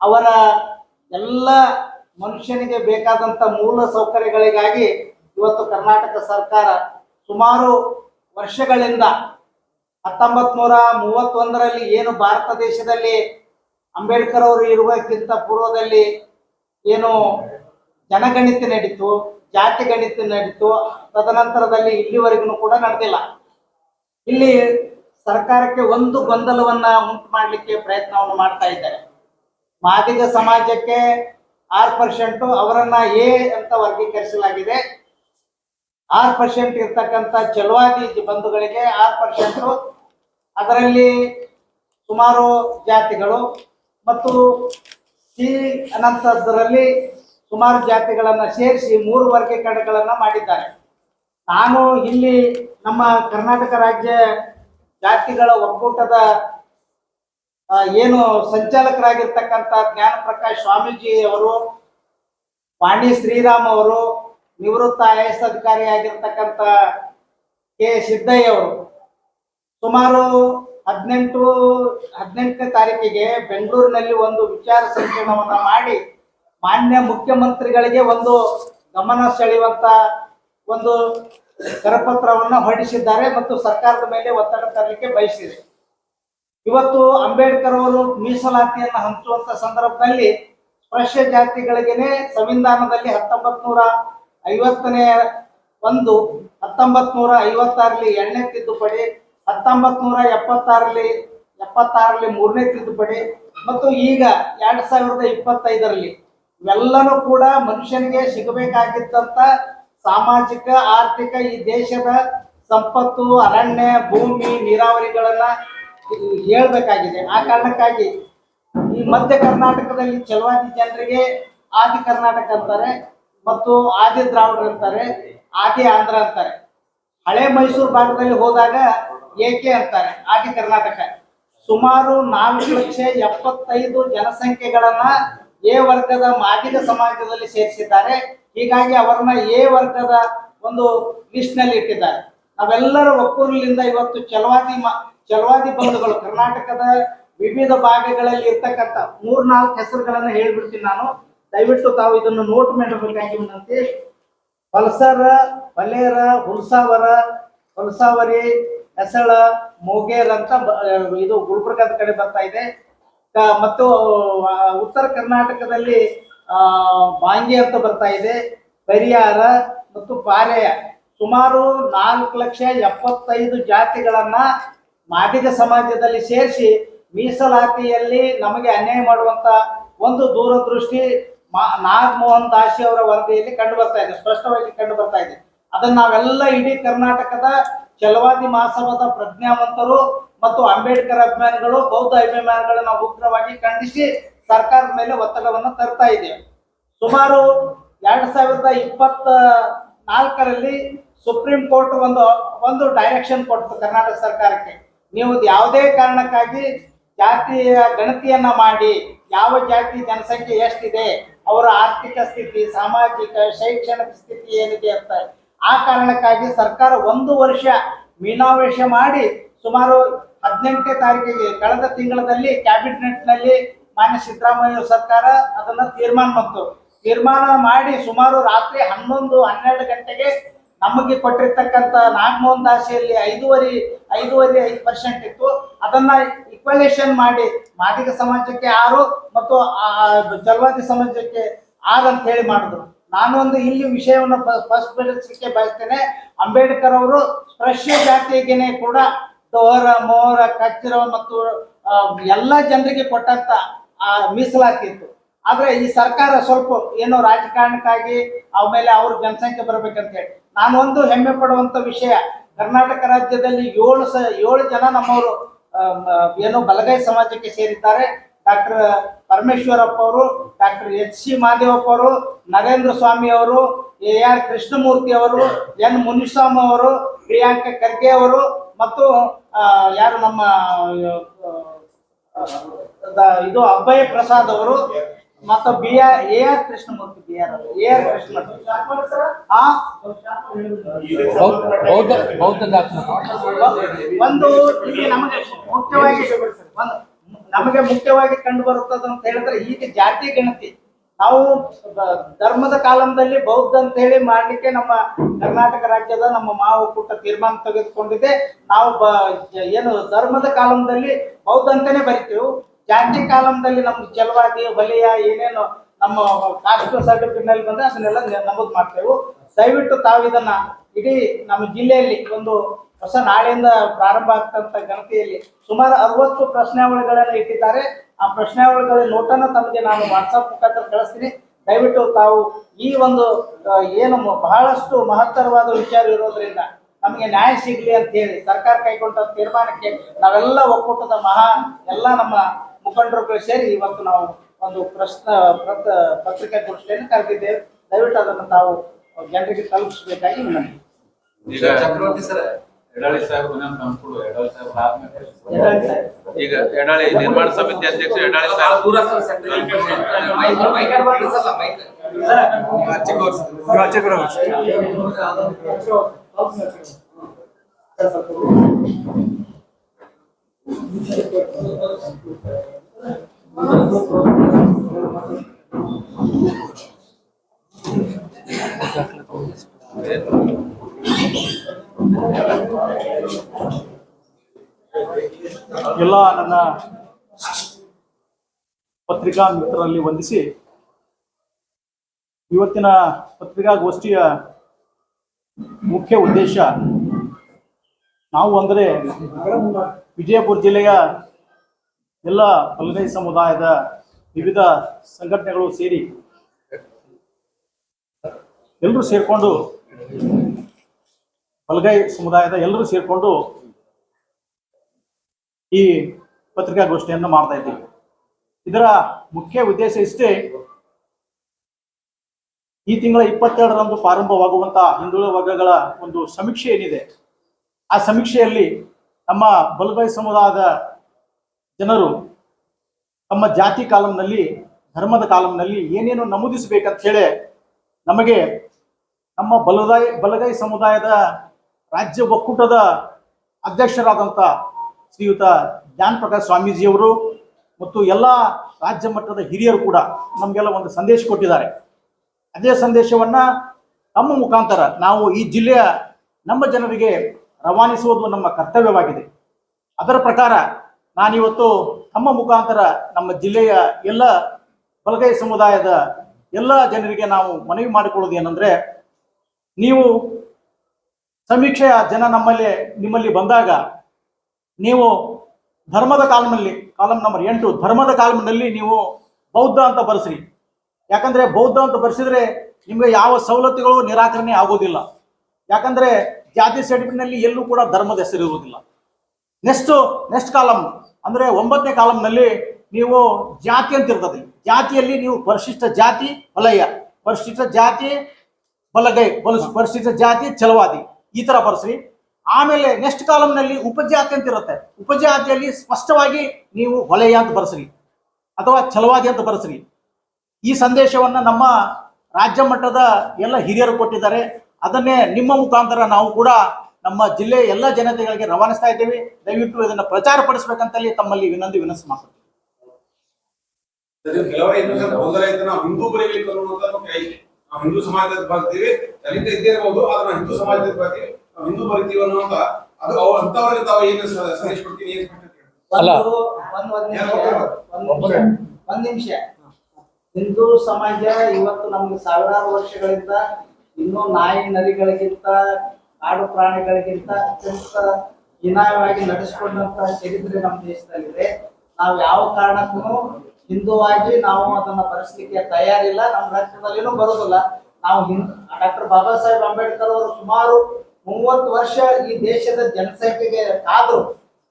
ಅವರ ಎಲ್ಲ ಮನುಷ್ಯನಿಗೆ ಬೇಕಾದಂಥ ಮೂಲ ಸೌಕರ್ಯಗಳಿಗಾಗಿ ಇವತ್ತು ಕರ್ನಾಟಕ ಸರ್ಕಾರ ಸುಮಾರು ವರ್ಷಗಳಿಂದ ಹತ್ತೊಂಬತ್ತು ನೂರ ಮೂವತ್ತೊಂದರಲ್ಲಿ ಏನು ಭಾರತ ದೇಶದಲ್ಲಿ ಅಂಬೇಡ್ಕರ್ ಅವರು ಇರುವಕ್ಕಿಂತ ಪೂರ್ವದಲ್ಲಿ ಏನು ಜನಗಣಿತ ನಡೀತು, ಜಾತಿ ಗಣಿತ ನಡೀತು, ತದನಂತರದಲ್ಲಿ ಇಲ್ಲಿವರೆಗೂ ಕೂಡ ನಡೆದಿಲ್ಲ. ಇಲ್ಲಿ ಸರ್ಕಾರಕ್ಕೆ ಒಂದು ಗೊಂದಲವನ್ನ ಉಂಟು ಮಾಡಲಿಕ್ಕೆ ಪ್ರಯತ್ನವನ್ನು ಮಾಡ್ತಾ ಇದ್ದಾರೆ. ಮಾದಿಗ ಸಮಾಜಕ್ಕೆ ಆರು ಪರ್ಸೆಂಟ್ ಅವರನ್ನ ಎ ಅಂತ ವರ್ಗೀಕರಿಸಲಾಗಿದೆ. ಆರು ಪರ್ಸೆಂಟ್ ಇರ್ತಕ್ಕಂಥ ಚಲವಾದಿ ಬಂಧುಗಳಿಗೆ ಆರು ಪರ್ಸೆಂಟ್ ಅದರಲ್ಲಿ ಸುಮಾರು ಜಾತಿಗಳು ಮತ್ತು ಸಿ ಅನಂತದ್ರಲ್ಲಿ ಸುಮಾರು ಜಾತಿಗಳನ್ನು ಸೇರಿಸಿ ಮೂರು ವರ್ಗೀಕರಣಗಳನ್ನು ಮಾಡಿದ್ದಾರೆ. ನಾನು ಇಲ್ಲಿ ನಮ್ಮ ಕರ್ನಾಟಕ ರಾಜ್ಯ ಜಾತಿಗಳ ಒಕ್ಕೂಟದ ಏನು ಸಂಚಾಲಕರಾಗಿರ್ತಕ್ಕಂಥ ಜ್ಞಾನ ಪ್ರಕಾಶ್ ಸ್ವಾಮೀಜಿ ಅವರು ವಾಣಿ ಶ್ರೀರಾಮ್ ಅವರು, ನಿವೃತ್ತ ಐ ಎಸ್ ಅಧಿಕಾರಿ ಆಗಿರ್ತಕ್ಕಂಥ ಕೆ ಸಿದ್ದಯ್ಯ ಅವರು, ಸುಮಾರು ಹದಿನೆಂಟು, ಹದಿನೆಂಟನೇ ತಾರೀಕಿಗೆ ಬೆಂಗಳೂರಿನಲ್ಲಿ ಒಂದು ವಿಚಾರ ಸಂಕಿರಣವನ್ನು ಮಾಡಿ ಮಾನ್ಯ ಮುಖ್ಯಮಂತ್ರಿಗಳಿಗೆ ಒಂದು ಗಮನ ಸೆಳೆಯುವಂತ ಒಂದು ಕರಪತ್ರವನ್ನು ಹೊರಡಿಸಿದ್ದಾರೆ ಮತ್ತು ಸರ್ಕಾರದ ಮೇಲೆ ಒತ್ತಡ ತರಲಿಕ್ಕೆ ಬಯಸಿದೆ. ಇವತ್ತು ಅಂಬೇಡ್ಕರ್ ಅವರು ಮೀಸಲಾತಿಯನ್ನು ಹಂಚುವಂತ ಸಂದರ್ಭದಲ್ಲಿ ಸ್ಪರ್ಶ ಜಾತಿಗಳಿಗೆ ಸಂವಿಧಾನದಲ್ಲಿ ಹತ್ತೊಂಬತ್ ನೂರ ಐವತ್ತನೇ ಒಂದು ಹತ್ತೊಂಬತ್ ನೂರ ಐವತ್ತಾರಲ್ಲಿ ಎಣ್ಣೆ ತಿದ್ದುಪಡಿ ಹತ್ತೊಂಬತ್ ನೂರ ಎಪ್ಪತ್ತಾರಲ್ಲಿ ಎಪ್ಪತ್ತಾರಲ್ಲಿ ಮೂರನೇ ತಿದ್ದುಪಡಿ ಮತ್ತು ಈಗ ಎರಡ್ ಸಾವಿರದ ಇಪ್ಪತ್ತೈದರಲ್ಲಿ ಇವೆಲ್ಲನೂ ಕೂಡ ಮನುಷ್ಯನಿಗೆ ಸಿಗಬೇಕಾಗಿದ್ದಂತ ಸಾಮಾಜಿಕ, ಆರ್ಥಿಕ ಈ ದೇಶದ ಸಂಪತ್ತು, ಅರಣ್ಯ, ಭೂಮಿ, ನೀರಾವರಿಗಳನ್ನ ಹೇಳ್ಬೇಕಾಗಿದೆ. ಆ ಕಾರಣಕ್ಕಾಗಿ ಈ ಮಧ್ಯ ಕರ್ನಾಟಕದಲ್ಲಿ ಚಲವಾದಿ ಜನರಿಗೆ ಆದಿ ಕರ್ನಾಟಕ ಅಂತಾರೆ ಮತ್ತು ಆದಿ ದ್ರಾವಿಡರು ಅಂತಾರೆ, ಆದಿ ಆಂಧ್ರ ಅಂತಾರೆ. ಹಳೆ ಮೈಸೂರು ಭಾಗದಲ್ಲಿ ಹೋದಾಗ ಏಕೆ ಅಂತಾರೆ? ಆದಿ ಕರ್ನಾಟಕ. ಸುಮಾರು ನಾಲ್ಕು ಲಕ್ಷ ಎಪ್ಪತ್ತೈದು ಜನಸಂಖ್ಯೆಗಳನ್ನ ಎ ವರ್ಗದ ಮಾದಿಗ ಸಮಾಜದಲ್ಲಿ ಸೇರಿಸಿದ್ದಾರೆ. ಹೀಗಾಗಿ ಅವರನ್ನ ಎ ವರ್ಗದ ಒಂದು ಲಿಸ್ಟ್ನಲ್ಲಿ ಇಟ್ಟಿದ್ದಾರೆ. ನಾವೆಲ್ಲರೂ ಒಕ್ಕೂರ್ಲಿಂದ ಇವತ್ತು ಚಲವಾದಿ ಚಲವಾದಿ ಬಂಧುಗಳು, ಕರ್ನಾಟಕದ ವಿವಿಧ ಭಾಗಗಳಲ್ಲಿ ಇರ್ತಕ್ಕಂಥ ಮೂರ್ನಾಲ್ಕು ಹೆಸರುಗಳನ್ನ ಹೇಳ್ಬಿಡ್ತೀನಿ ನಾನು. ದಯವಿಟ್ಟು ತಾವು ಇದನ್ನು ನೋಟ್ ಮಾಡಬೇಕಾಗಿ ವಿನಂತಿ. ಪಲ್ಸರ ಬಲೇರ ಹುಲ್ಸಾವರ ಹುಲ್ಸಾವರಿ ಹೆಸಳ ಮೋಗೇರ್ ಅಂತ ಇದು ಗುಲ್ಬರ್ಗದ ಕಡೆ ಬರ್ತಾ ಇದೆ. ಮತ್ತು ಉತ್ತರ ಕರ್ನಾಟಕದಲ್ಲಿ ಬಾಂಗಿ ಅಂತ ಬರ್ತಾ ಇದೆ. ಪರಿಯಾರ ಮತ್ತು ಪಾರೆಯ. ಸುಮಾರು ನಾಲ್ಕು ಲಕ್ಷ ಎಪ್ಪತ್ತೈದು ಜಾತಿಗಳನ್ನ ಮಾದಿಗ ಸಮಾಜದಲ್ಲಿ ಸೇರಿಸಿ ಮೀಸಲಾತಿಯಲ್ಲಿ ನಮಗೆ ಅನ್ಯಾಯ ಮಾಡುವಂತ ಒಂದು ದೂರದೃಷ್ಟಿ ಮಾ- ನಾಗಮೋಹನ್ ದಾಸಿ ಅವರ ವರದಿಯಲ್ಲಿ ಕಂಡು ಬರ್ತಾ ಇದೆ, ಸ್ಪಷ್ಟವಾಗಿ ಕಂಡು ಬರ್ತಾ ಇದೆ. ಅದನ್ನ ನಾವೆಲ್ಲ ಇಡೀ ಕರ್ನಾಟಕದ ಚಲವಾದಿ ಮಹಾಸಭಾದ ಪ್ರಜ್ಞಾವಂತರು ಮತ್ತು ಅಂಬೇಡ್ಕರ್ ಅಭಿಮಾನಿಗಳು, ಬೌದ್ಧ ಅಭಿಮಾನಿಗಳನ್ನ ಉಗ್ರವಾಗಿ ಖಂಡಿಸಿ ಸರ್ಕಾರದ ಮೇಲೆ ಒತ್ತಡವನ್ನು ತರ್ತಾ ಇದ್ದೇವೆ. ಸುಮಾರು ಎರಡ್ ಸಾವಿರದ ಇಪ್ಪತ್ತ ನಾಲ್ಕರಲ್ಲಿ ಸುಪ್ರೀಂ ಕೋರ್ಟ್ ಒಂದು ಒಂದು ಡೈರೆಕ್ಷನ್ ಕೊಡ್ತು ಕರ್ನಾಟಕ ಸರ್ಕಾರಕ್ಕೆ. ನೀವು ಯಾವುದೇ ಕಾರಣಕ್ಕಾಗಿ ಜಾತಿಯ ಗಣತಿಯನ್ನ ಮಾಡಿ, ಯಾವ ಜಾತಿ ಜನಸಂಖ್ಯೆ ಎಷ್ಟಿದೆ, ಅವರ ಆರ್ಥಿಕ ಸ್ಥಿತಿ, ಸಾಮಾಜಿಕ, ಶೈಕ್ಷಣಿಕ ಸ್ಥಿತಿ ಏನಿದೆ ಅಂತ ಆ ಕಾರಣಕ್ಕಾಗಿ ಸರ್ಕಾರ ಒಂದು ವರ್ಷ ಮೀನಾವೇಶ ಮಾಡಿ ಸುಮಾರು ಹದಿನೆಂಟನೇ ತಾರೀಕಿಗೆ ಕಳೆದ ತಿಂಗಳಲ್ಲಿ ಕ್ಯಾಬಿನೆಟ್ನಲ್ಲಿ ಮಾನ್ಯ ಸಿದ್ದರಾಮಯ್ಯ ಸರ್ಕಾರ ಅದನ್ನ ತೀರ್ಮಾನ ಬಂತು. ತೀರ್ಮಾನ ಮಾಡಿ ಸುಮಾರು ರಾತ್ರಿ ಹನ್ನೊಂದು ಹನ್ನೆರಡು ಗಂಟೆಗೆ ನಮಗೆ ಕೊಟ್ಟಿರ್ತಕ್ಕಂಥ ನಾಗಮೋಹನ್ ದಾಸಿಯಲ್ಲಿ ಐದೂವರೆ ಐದೂವರೆ ಐದು ಪರ್ಸೆಂಟ್ ಇತ್ತು. ಅದನ್ನ ಇಕ್ವಲೇಷನ್ ಮಾಡಿ ಮಾದಿಗ ಸಮಾಜಕ್ಕೆ ಆರು ಮತ್ತು ಜಲವಾದಿ ಸಮಾಜಕ್ಕೆ ಆರು ಅಂತ ಹೇಳಿ ಮಾಡಿದ್ರು. ನಾನು ಒಂದು ಇಲ್ಲಿ ವಿಷಯವನ್ನು ಸ್ಪಷ್ಟಪಡಿಸಲಿಕ್ಕೆ ಬಯಸ್ತೇನೆ. ಅಂಬೇಡ್ಕರ್ ಅವರು ಸ್ಪರ್ಶ ಜಾತಿಗೆನೆ ಕೂಡ ತೋರ ಮೋರ, ಕಚ್ಚಿರ ಮತ್ತು ಎಲ್ಲ ಜನರಿಗೆ ಕೊಟ್ಟಂತ, ಆ, ಮೀಸಲಾತಿ ಇತ್ತು. ಆದ್ರೆ ಈ ಸರ್ಕಾರ ಸ್ವಲ್ಪ ಏನೋ ರಾಜಕಾರಣಕ್ಕಾಗಿ ಆಮೇಲೆ ಅವ್ರ ಜನಸಂಖ್ಯೆ ಬರ್ಬೇಕಂತ ಹೇಳಿ ನಾನು ಒಂದು ಹೆಮ್ಮೆ ಪಡುವಂತ ವಿಷಯ, ಕರ್ನಾಟಕ ರಾಜ್ಯದಲ್ಲಿ ಏಳು ಸ, ಏಳು ಜನ ನಮ್ಮವರು ಏನು ಬಲಗೈ ಸಮಾಜಕ್ಕೆ ಸೇರಿದ್ದಾರೆ. ಡಾಕ್ಟರ್ ಪರಮೇಶ್ವರಪ್ಪ ಅವರು ಡಾಕ್ಟರ್ ಎಚ್ ಸಿ ಮಾದೇವಪ್ಪ ಅವರು ನರೇಂದ್ರ ಸ್ವಾಮಿ ಅವರು ಎ ಆರ್ ಕೃಷ್ಣಮೂರ್ತಿ ಅವರು ಎನ್ ಮುನಿಸ್ವಾಮಿ ಅವರು ಪ್ರಿಯಾಂಕ ಖರ್ಗೆ ಅವರು ಮತ್ತು ಯಾರು ನಮ್ಮ ಇದು ಅಭಯ ಪ್ರಸಾದ್ ಅವರು ಮತ್ತು B R A R Krishnamurthy B R A R Krishnamurthy. ಒಂದು ನಮಗೆ ಮುಖ್ಯವಾಗಿ ಒಂದು ನಮಗೆ ಮುಖ್ಯವಾಗಿ ಕಂಡು ಬರುತ್ತದೆ ಅಂತ ಹೇಳಿದ್ರೆ ಈಗ ಜಾತಿ ಗಣತಿ. ನಾವು ಧರ್ಮದ ಕಾಲಂದಲ್ಲಿ ಬೌದ್ಧ ಅಂತ ಹೇಳಿ ಮಾಡಲಿಕ್ಕೆ ನಮ್ಮ ಕರ್ನಾಟಕ ರಾಜ್ಯದ ನಮ್ಮ ಮಾವು ಒಕ್ಕೂಟ ತೀರ್ಮಾನ ತೆಗೆದುಕೊಂಡಿದೆ. ನಾವು ಏನು ಧರ್ಮದ ಕಾಲಂದಲ್ಲಿ ಬೌದ್ಧ ಅಂತಾನೆ ಬರಿತೀವಿ. ಜಾತಿ ಕಾಲಂದಲ್ಲಿ ನಮ್ಗೆ ಜಲವಾದಿ, ವಲಯ, ಏನೇನು ನಮ್ಮ ಕಾಸ್ಟ್ ಸರ್ಟಿಫಿಕೇಟ್ನಲ್ಲಿ ಬಂದ್ರೆ ಅದನ್ನೆಲ್ಲ ನಮೂದು ಮಾಡ್ತೇವೆ. ದಯವಿಟ್ಟು ತಾವು ಇದನ್ನ ಇಡೀ ನಮ್ಮ ಜಿಲ್ಲೆಯಲ್ಲಿ ಒಂದು ಹೊಸ ನಾಳೆಯಿಂದ ಪ್ರಾರಂಭ ಆಗ್ತಂತ ಗಣತಿಯಲ್ಲಿ ಸುಮಾರು ಅರವತ್ತು ಪ್ರಶ್ನಾವಳಿಗಳನ್ನು ಇಟ್ಟಿದ್ದಾರೆ. ಆ ಪ್ರಶ್ನಾವಳಿಗಳ ನೋಟನ್ನು ತಮಗೆ ನಾನು ವಾಟ್ಸಪ್ ಮುಖಾಂತರ ಕಳಿಸ್ತೀನಿ. ದಯವಿಟ್ಟು ತಾವು ಈ ಒಂದು ಏನು ಬಹಳಷ್ಟು ಮಹತ್ತರವಾದ ವಿಚಾರ ಇರೋದ್ರಿಂದ ನಮಗೆ ನ್ಯಾಯ ಸಿಗಲಿ ಅಂತ ಹೇಳಿ ಸರ್ಕಾರ ಕೈಗೊಂಡ ತೀರ್ಮಾನಕ್ಕೆ ನಾವೆಲ್ಲ ಒಕ್ಕೂಟದ ಮಹಾ ಎಲ್ಲ ನಮ್ಮ ಮುಖಂಡರುಗಳು ಸೇರಿ ಇವತ್ತು ನಾವು ಒಂದು ಪ್ರಶ್ನ ಪತ್ರಿಕಾಗೋಷ್ಠಿಯನ್ನು ಕರೆದಿದ್ದೇವೆ. ದಯವಿಟ್ಟು ಅದನ್ನು ತಾವು ಜನರಿಗೆ ತಲುಪಿಸಬೇಕಾಗಿ ವಿನಂತಿ ಈಗ ಚಕ್ರವರ್ತಿ ಸರ್ ಎಡಾಳಿ ಸಾಹೇಬ್ರು ಇನ್ನೊಂದು ತಂದ್ಕೊಡು ಎಡಾಳಿ ಸಾಹೇಬ್ರು ಆದ್ಮೇಲೆ ಎಡಾಳಿ ಸಾಹೇಬ್. ಈಗ ಎಡಾಳಿ ನಿರ್ಮಾಣ ಸಮಿತಿ ಅಧ್ಯಕ್ಷ ಎಡಾಳಿ ಸಾಹೇಬ್ ಎಲ್ಲ ನನ್ನ ಪತ್ರಿಕಾ ಮಿತ್ರರಲ್ಲಿ ವಂದಿಸಿ ಇವತ್ತಿನ ಪತ್ರಿಕಾಗೋಷ್ಠಿಯ ಮುಖ್ಯ ಉದ್ದೇಶ ನಾವು ಅಂದರೆ ವಿಜಯಪುರ ಜಿಲ್ಲೆಯ ಎಲ್ಲ ಬಲಗೈ ಸಮುದಾಯದ ವಿವಿಧ ಸಂಘಟನೆಗಳು ಸೇರಿ ಎಲ್ಲರೂ ಸೇರಿಕೊಂಡು ಬಲಗೈ ಸಮುದಾಯದ ಎಲ್ಲರೂ ಸೇರಿಕೊಂಡು ಈ ಪತ್ರಿಕಾಗೋಷ್ಠಿಯನ್ನು ಮಾಡ್ತಾ ಇದ್ದೀವಿ. ಇದರ ಮುಖ್ಯ ಉದ್ದೇಶ ಇಷ್ಟೇ ಈ ತಿಂಗಳ ಇಪ್ಪತ್ತೆರಡರಂದು ಪ್ರಾರಂಭವಾಗುವಂತಹ ಹಿಂದುಳಿದ ವರ್ಗಗಳ ಒಂದು ಸಮೀಕ್ಷೆ ಏನಿದೆ? ಆ ಸಮೀಕ್ಷೆಯಲ್ಲಿ ನಮ್ಮ ಬಲಗೈ ಸಮುದಾಯದ ಜನರು ತಮ್ಮ ಜಾತಿ ಕಾಲಂನಲ್ಲಿ, ಧರ್ಮದ ಕಾಲಂನಲ್ಲಿ ಏನೇನು ನಮೂದಿಸಬೇಕಂತ ಹೇಳಿ ನಮಗೆ ನಮ್ಮ ಬಲಗೈ ಬಲಗೈ ಸಮುದಾಯದ ರಾಜ್ಯ ಒಕ್ಕೂಟದ ಅಧ್ಯಕ್ಷರಾದಂಥ ಶ್ರೀಯುತ ಜ್ಞಾನ ಪ್ರಕಾಶ್ ಸ್ವಾಮೀಜಿಯವರು ಮತ್ತು ಎಲ್ಲ ರಾಜ್ಯ ಮಟ್ಟದ ಹಿರಿಯರು ಕೂಡ ನಮಗೆಲ್ಲ ಒಂದು ಸಂದೇಶ ಕೊಟ್ಟಿದ್ದಾರೆ. ಅದೇ ಸಂದೇಶವನ್ನು ನಮ್ಮ ಮುಖಾಂತರ ನಾವು ಈ ಜಿಲ್ಲೆಯ ನಮ್ಮ ಜನರಿಗೆ ರವಾನಿಸುವುದು ನಮ್ಮ ಕರ್ತವ್ಯವಾಗಿದೆ. ಅದರ ಪ್ರಕಾರ ನಾನಿವತ್ತು ನಮ್ಮ ಮುಖಾಂತರ ನಮ್ಮ ಜಿಲ್ಲೆಯ ಎಲ್ಲ ಬಲಗೈ ಸಮುದಾಯದ ಎಲ್ಲ ಜನರಿಗೆ ನಾವು ಮನವಿ ಮಾಡಿಕೊಳ್ಳೋದು ಏನಂದ್ರೆ ನೀವು ಸಮೀಕ್ಷೆಯ ಜನ ನಮ್ಮಲ್ಲಿ, ನಿಮ್ಮಲ್ಲಿ ಬಂದಾಗ ನೀವು ಧರ್ಮದ ಕಾಲಮಲ್ಲಿ ಕಾಲಮ್ ನಂಬರ್ ಎಂಟು, ಧರ್ಮದ ಕಾಲಮ್ನಲ್ಲಿ ನೀವು ಬೌದ್ಧ ಅಂತ ಬರೆಸ್ರಿ. ಯಾಕಂದ್ರೆ ಬೌದ್ಧ ಅಂತ ಬರೆಸಿದ್ರೆ ನಿಮಗೆ ಯಾವ ಸವಲತ್ತುಗಳು ನಿರಾಕರಣೆ ಆಗೋದಿಲ್ಲ. ಯಾಕಂದ್ರೆ ಜಾತಿ ಸರ್ಟಿಫಿಕೇಟ್ನಲ್ಲಿ ಎಲ್ಲೂ ಕೂಡ ಧರ್ಮದ ಹೆಸರು ಇರುವುದಿಲ್ಲ. ನೆಕ್ಸ್ಟ್ ನೆಕ್ಸ್ಟ್ ಕಾಲಮ್ ಅಂದ್ರೆ ಒಂಬತ್ತನೇ ಕಾಲಮ್ನಲ್ಲಿ ನೀವು ಜಾತಿ ಅಂತ ಇರ್ತದೆ. ಜಾತಿಯಲ್ಲಿ ನೀವು ಪರಿಶಿಷ್ಟ ಜಾತಿ ವಲಯ. ಪರಿಶಿಷ್ಟ ಜಾತಿ ಬಲಗೈ ಬಲ ಪರಿಶಿಷ್ಟ ಜಾತಿ ಛಲವಾದಿ. ಈ ತರ ಬರ್ಸ್ರಿ. ಆಮೇಲೆ ನೆಕ್ಸ್ಟ್ ಕಾಲಂನಲ್ಲಿ ಉಪಜಾತಿ ಅಂತ ಇರುತ್ತೆ. ಉಪಜಾತಿಯಲ್ಲಿ ಸ್ಪಷ್ಟವಾಗಿ ನೀವು ಹೊಲೆಯ ಅಂತ ಬರ್ಸ್ರಿ. ಅಥವಾ ಛಲವಾದಿ ಅಂತ ಬರ್ಸ್ರಿ. ಈ ಸಂದೇಶವನ್ನ ನಮ್ಮ ರಾಜ್ಯ ಮಟ್ಟದ ಎಲ್ಲ ಹಿರಿಯರು ಕೊಟ್ಟಿದ್ದಾರೆ. ಅದನ್ನೇ ನಿಮ್ಮ ಮುಖಾಂತರ ನಾವು ಕೂಡ ನಮ್ಮ ಜಿಲ್ಲೆಯ ಎಲ್ಲ ಜನತೆಗಳಿಗೆ ರವಾನಿಸ್ತಾ ಇದ್ದೇವೆ. ದಯವಿಟ್ಟು ಇದನ್ನು ಪ್ರಚಾರ ಪಡಿಸ್ಬೇಕಂತಲ್ಲಿ ತಮ್ಮಲ್ಲಿ ವಿನಂತಿ ವಿನಂತಿ ಮಾಡ್ತೀವಿ ಕೆಲವರ ಹಿಂದೂ ನಾವು ಹಿಂದೂ ಸಮಾಜದ ಬರ್ತೀವಿ ದಲಿತ ಇದ್ದೇ ಇರಬಹುದು ಆದ್ರೆ ನಾವು ಹಿಂದೂ ಸಮಾಜದ ಬರ್ತೀವಿ ನಾವು ಹಿಂದೂ ಬರ್ತೀವಿ ಅನ್ನುವಂತ ಅದು ಅವ್ರ ಅಂತವ್ರಿಗೆ ತಾವು ಏನು ಸಂದೇಶ ಕೊಡ್ತೀನಿ ಏನ್. ಒಂದು ಒಂದ್ ಒಂದ್ ನಿಮಿಷ. ಒಂದ್ ಹಿಂದೂ ಸಮಾಜ ಇವತ್ತು ನಮ್ಗೆ ಸಾವಿರಾರು ವರ್ಷಗಳಿಂದ ಇನ್ನೂ ನಾಯಿ ನರಿಗಳಿಗಿಂತ ಕಾಡು ಪ್ರಾಣಿಗಳಿಗಿಂತ ಅತ್ಯಂತ ಹೀನಾಯವಾಗಿ ನಡೆಸಿಕೊಂಡಂತ ಚರಿತ್ರೆ ನಮ್ಮ ದೇಶದಲ್ಲಿದೆ. ನಾವು ಯಾವ ಕಾರಣಕ್ಕೂ ಹಿಂದುವಾಗಿ ನಾವು ಅದನ್ನ ಪರಿಸ್ಥಿತಿಯ ತಯಾರಿಲ್ಲ, ನಮ್ಮ ರಕ್ತದಲ್ಲಿನೂ ಬರೋದಿಲ್ಲ. ನಾವು ಹಿಂದ್, ಡಾಕ್ಟರ್ ಬಾಬಾ ಸಾಹೇಬ್ ಅಂಬೇಡ್ಕರ್ ಅವರು ಸುಮಾರು ಮೂವತ್ತು ವರ್ಷ ಈ ದೇಶದ ಜನಸಂಖ್ಯೆಗೆ ಕಾದ್ರು.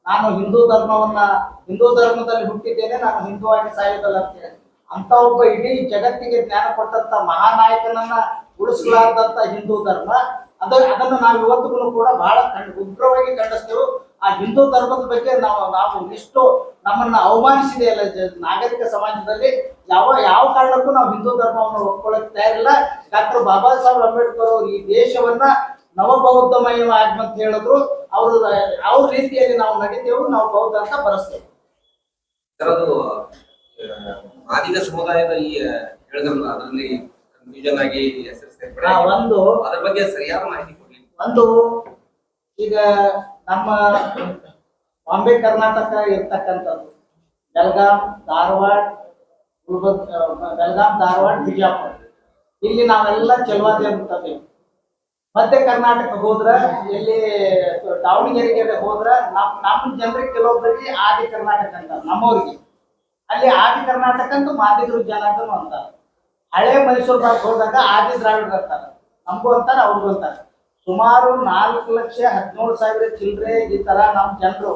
ನಾನು ಹಿಂದೂ ಧರ್ಮವನ್ನ, ಹಿಂದೂ ಧರ್ಮದಲ್ಲಿ ಹುಟ್ಟಿದ್ದೇನೆ, ನಾನು ಹಿಂದೂವಾಗಿ ಸಾಯೋದಲ್ಲ ಅಂತ ಒಬ್ಬ ಇಡೀ ಜಗತ್ತಿಗೆ ಜ್ಞಾನ ಕೊಟ್ಟಂತ ಮಹಾನಾಯಕನನ್ನ ಉಳಿಸಲಾರ್ದಂತ ಹಿಂದೂ ಧರ್ಮ. ಅದ, ಅದನ್ನು ನಾವು ಇವತ್ತಿಗೂ ಕೂಡ ಬಹಳ ಉಗ್ರವಾಗಿ ಖಂಡಿಸ್ತೇವೆ. ಆ ಹಿಂದೂ ಧರ್ಮದ ಬಗ್ಗೆ ನಾವು ನಾವು ಇಷ್ಟು ನಮ್ಮನ್ನ ಅವಮಾನಿಸಿದೆ ಅಲ್ಲ ನಾಗರಿಕ ಸಮಾಜದಲ್ಲಿ. ಯಾವ ಯಾವ ಕಾರಣಕ್ಕೂ ನಾವು ಹಿಂದೂ ಧರ್ಮವನ್ನು ಒಪ್ಕೊಳ್ಳಕ್ ತಯಾರಿಲ್ಲ. ಡಾಕ್ಟರ್ ಬಾಬಾ ಸಾಹೇಬ್ ಅಂಬೇಡ್ಕರ್ ಅವರು ಈ ದೇಶವನ್ನ ನವಬೌದ್ಧಮಯವಾಗಿ ಅಂತ ಹೇಳಿದ್ರು. ಅವರು ಯಾವ ರೀತಿಯಲ್ಲಿ ನಾವು ನಡೀತೇವೆ ನಾವು ಬೌದ್ಧ ಅಂತ ಬರೆಸ್ತೇವೆ. ಆದಿಗ ಸಮುದಾಯದ ಈ ಹೇಳಿದ್ರಲ್ಲ ಅದರಲ್ಲಿ ಕನ್ಫ್ಯೂಷನ್ ಆಗಿ ಒಂದು ಅದ್ರ ಬಗ್ಗೆ ಸರಿಯಾದ ಮಾಹಿತಿ ಕೊಡ್ಲಿ. ಒಂದು ಈಗ ನಮ್ಮ ಬಾಂಬೆ, ಕರ್ನಾಟಕ ಇರ್ತಕ್ಕಂಥದ್ದು. ಬೆಳಗಾಂ, ಧಾರವಾಡ ಬೆಳಗಾಂ, ಧಾರವಾಡ, ಬಿಜಾಪುರ. ಇಲ್ಲಿ ನಾವೆಲ್ಲ ಚಲವಾದಿ ಅಂತೇವೆ ಮಧ್ಯ ಕರ್ನಾಟಕ ಹೋದ್ರ, ಇಲ್ಲಿ ದಾವಣಗೆರೆಗೆ ಹೋದ್ರ, ನಮ್ ನಮ್ಮ ಜನರಿಗೆ ಕೆಲವೊಬ್ಬರಿಗೆ ಆದಿ ಕರ್ನಾಟಕ ಅಂತ ನಮ್ಮವ್ರಿಗೆ. ಅಲ್ಲಿ ಆದಿ ಕರ್ನಾಟಕ ಅಂತ ಮಾದಿಗರು ಜನಾಂಗನು ಅಂತಾರೆ. ಹಳೆ ಮೈಸೂರು ಹೋದಾಗ ಆದಿ ದ್ರಾವಿಡ್ರು ಅಂತಾರೆ. ನಮಗೂ ಅಂತಾರೆ, ಅವ್ರಿಗೂ ಅಂತಾರೆ. ಸುಮಾರು ನಾಲ್ಕು ಲಕ್ಷ ಹದಿನೇಳು ಸಾವಿರ ಚಿಲ್ಲರೆ ಈ ತರ ನಮ್ಮ ಜನರು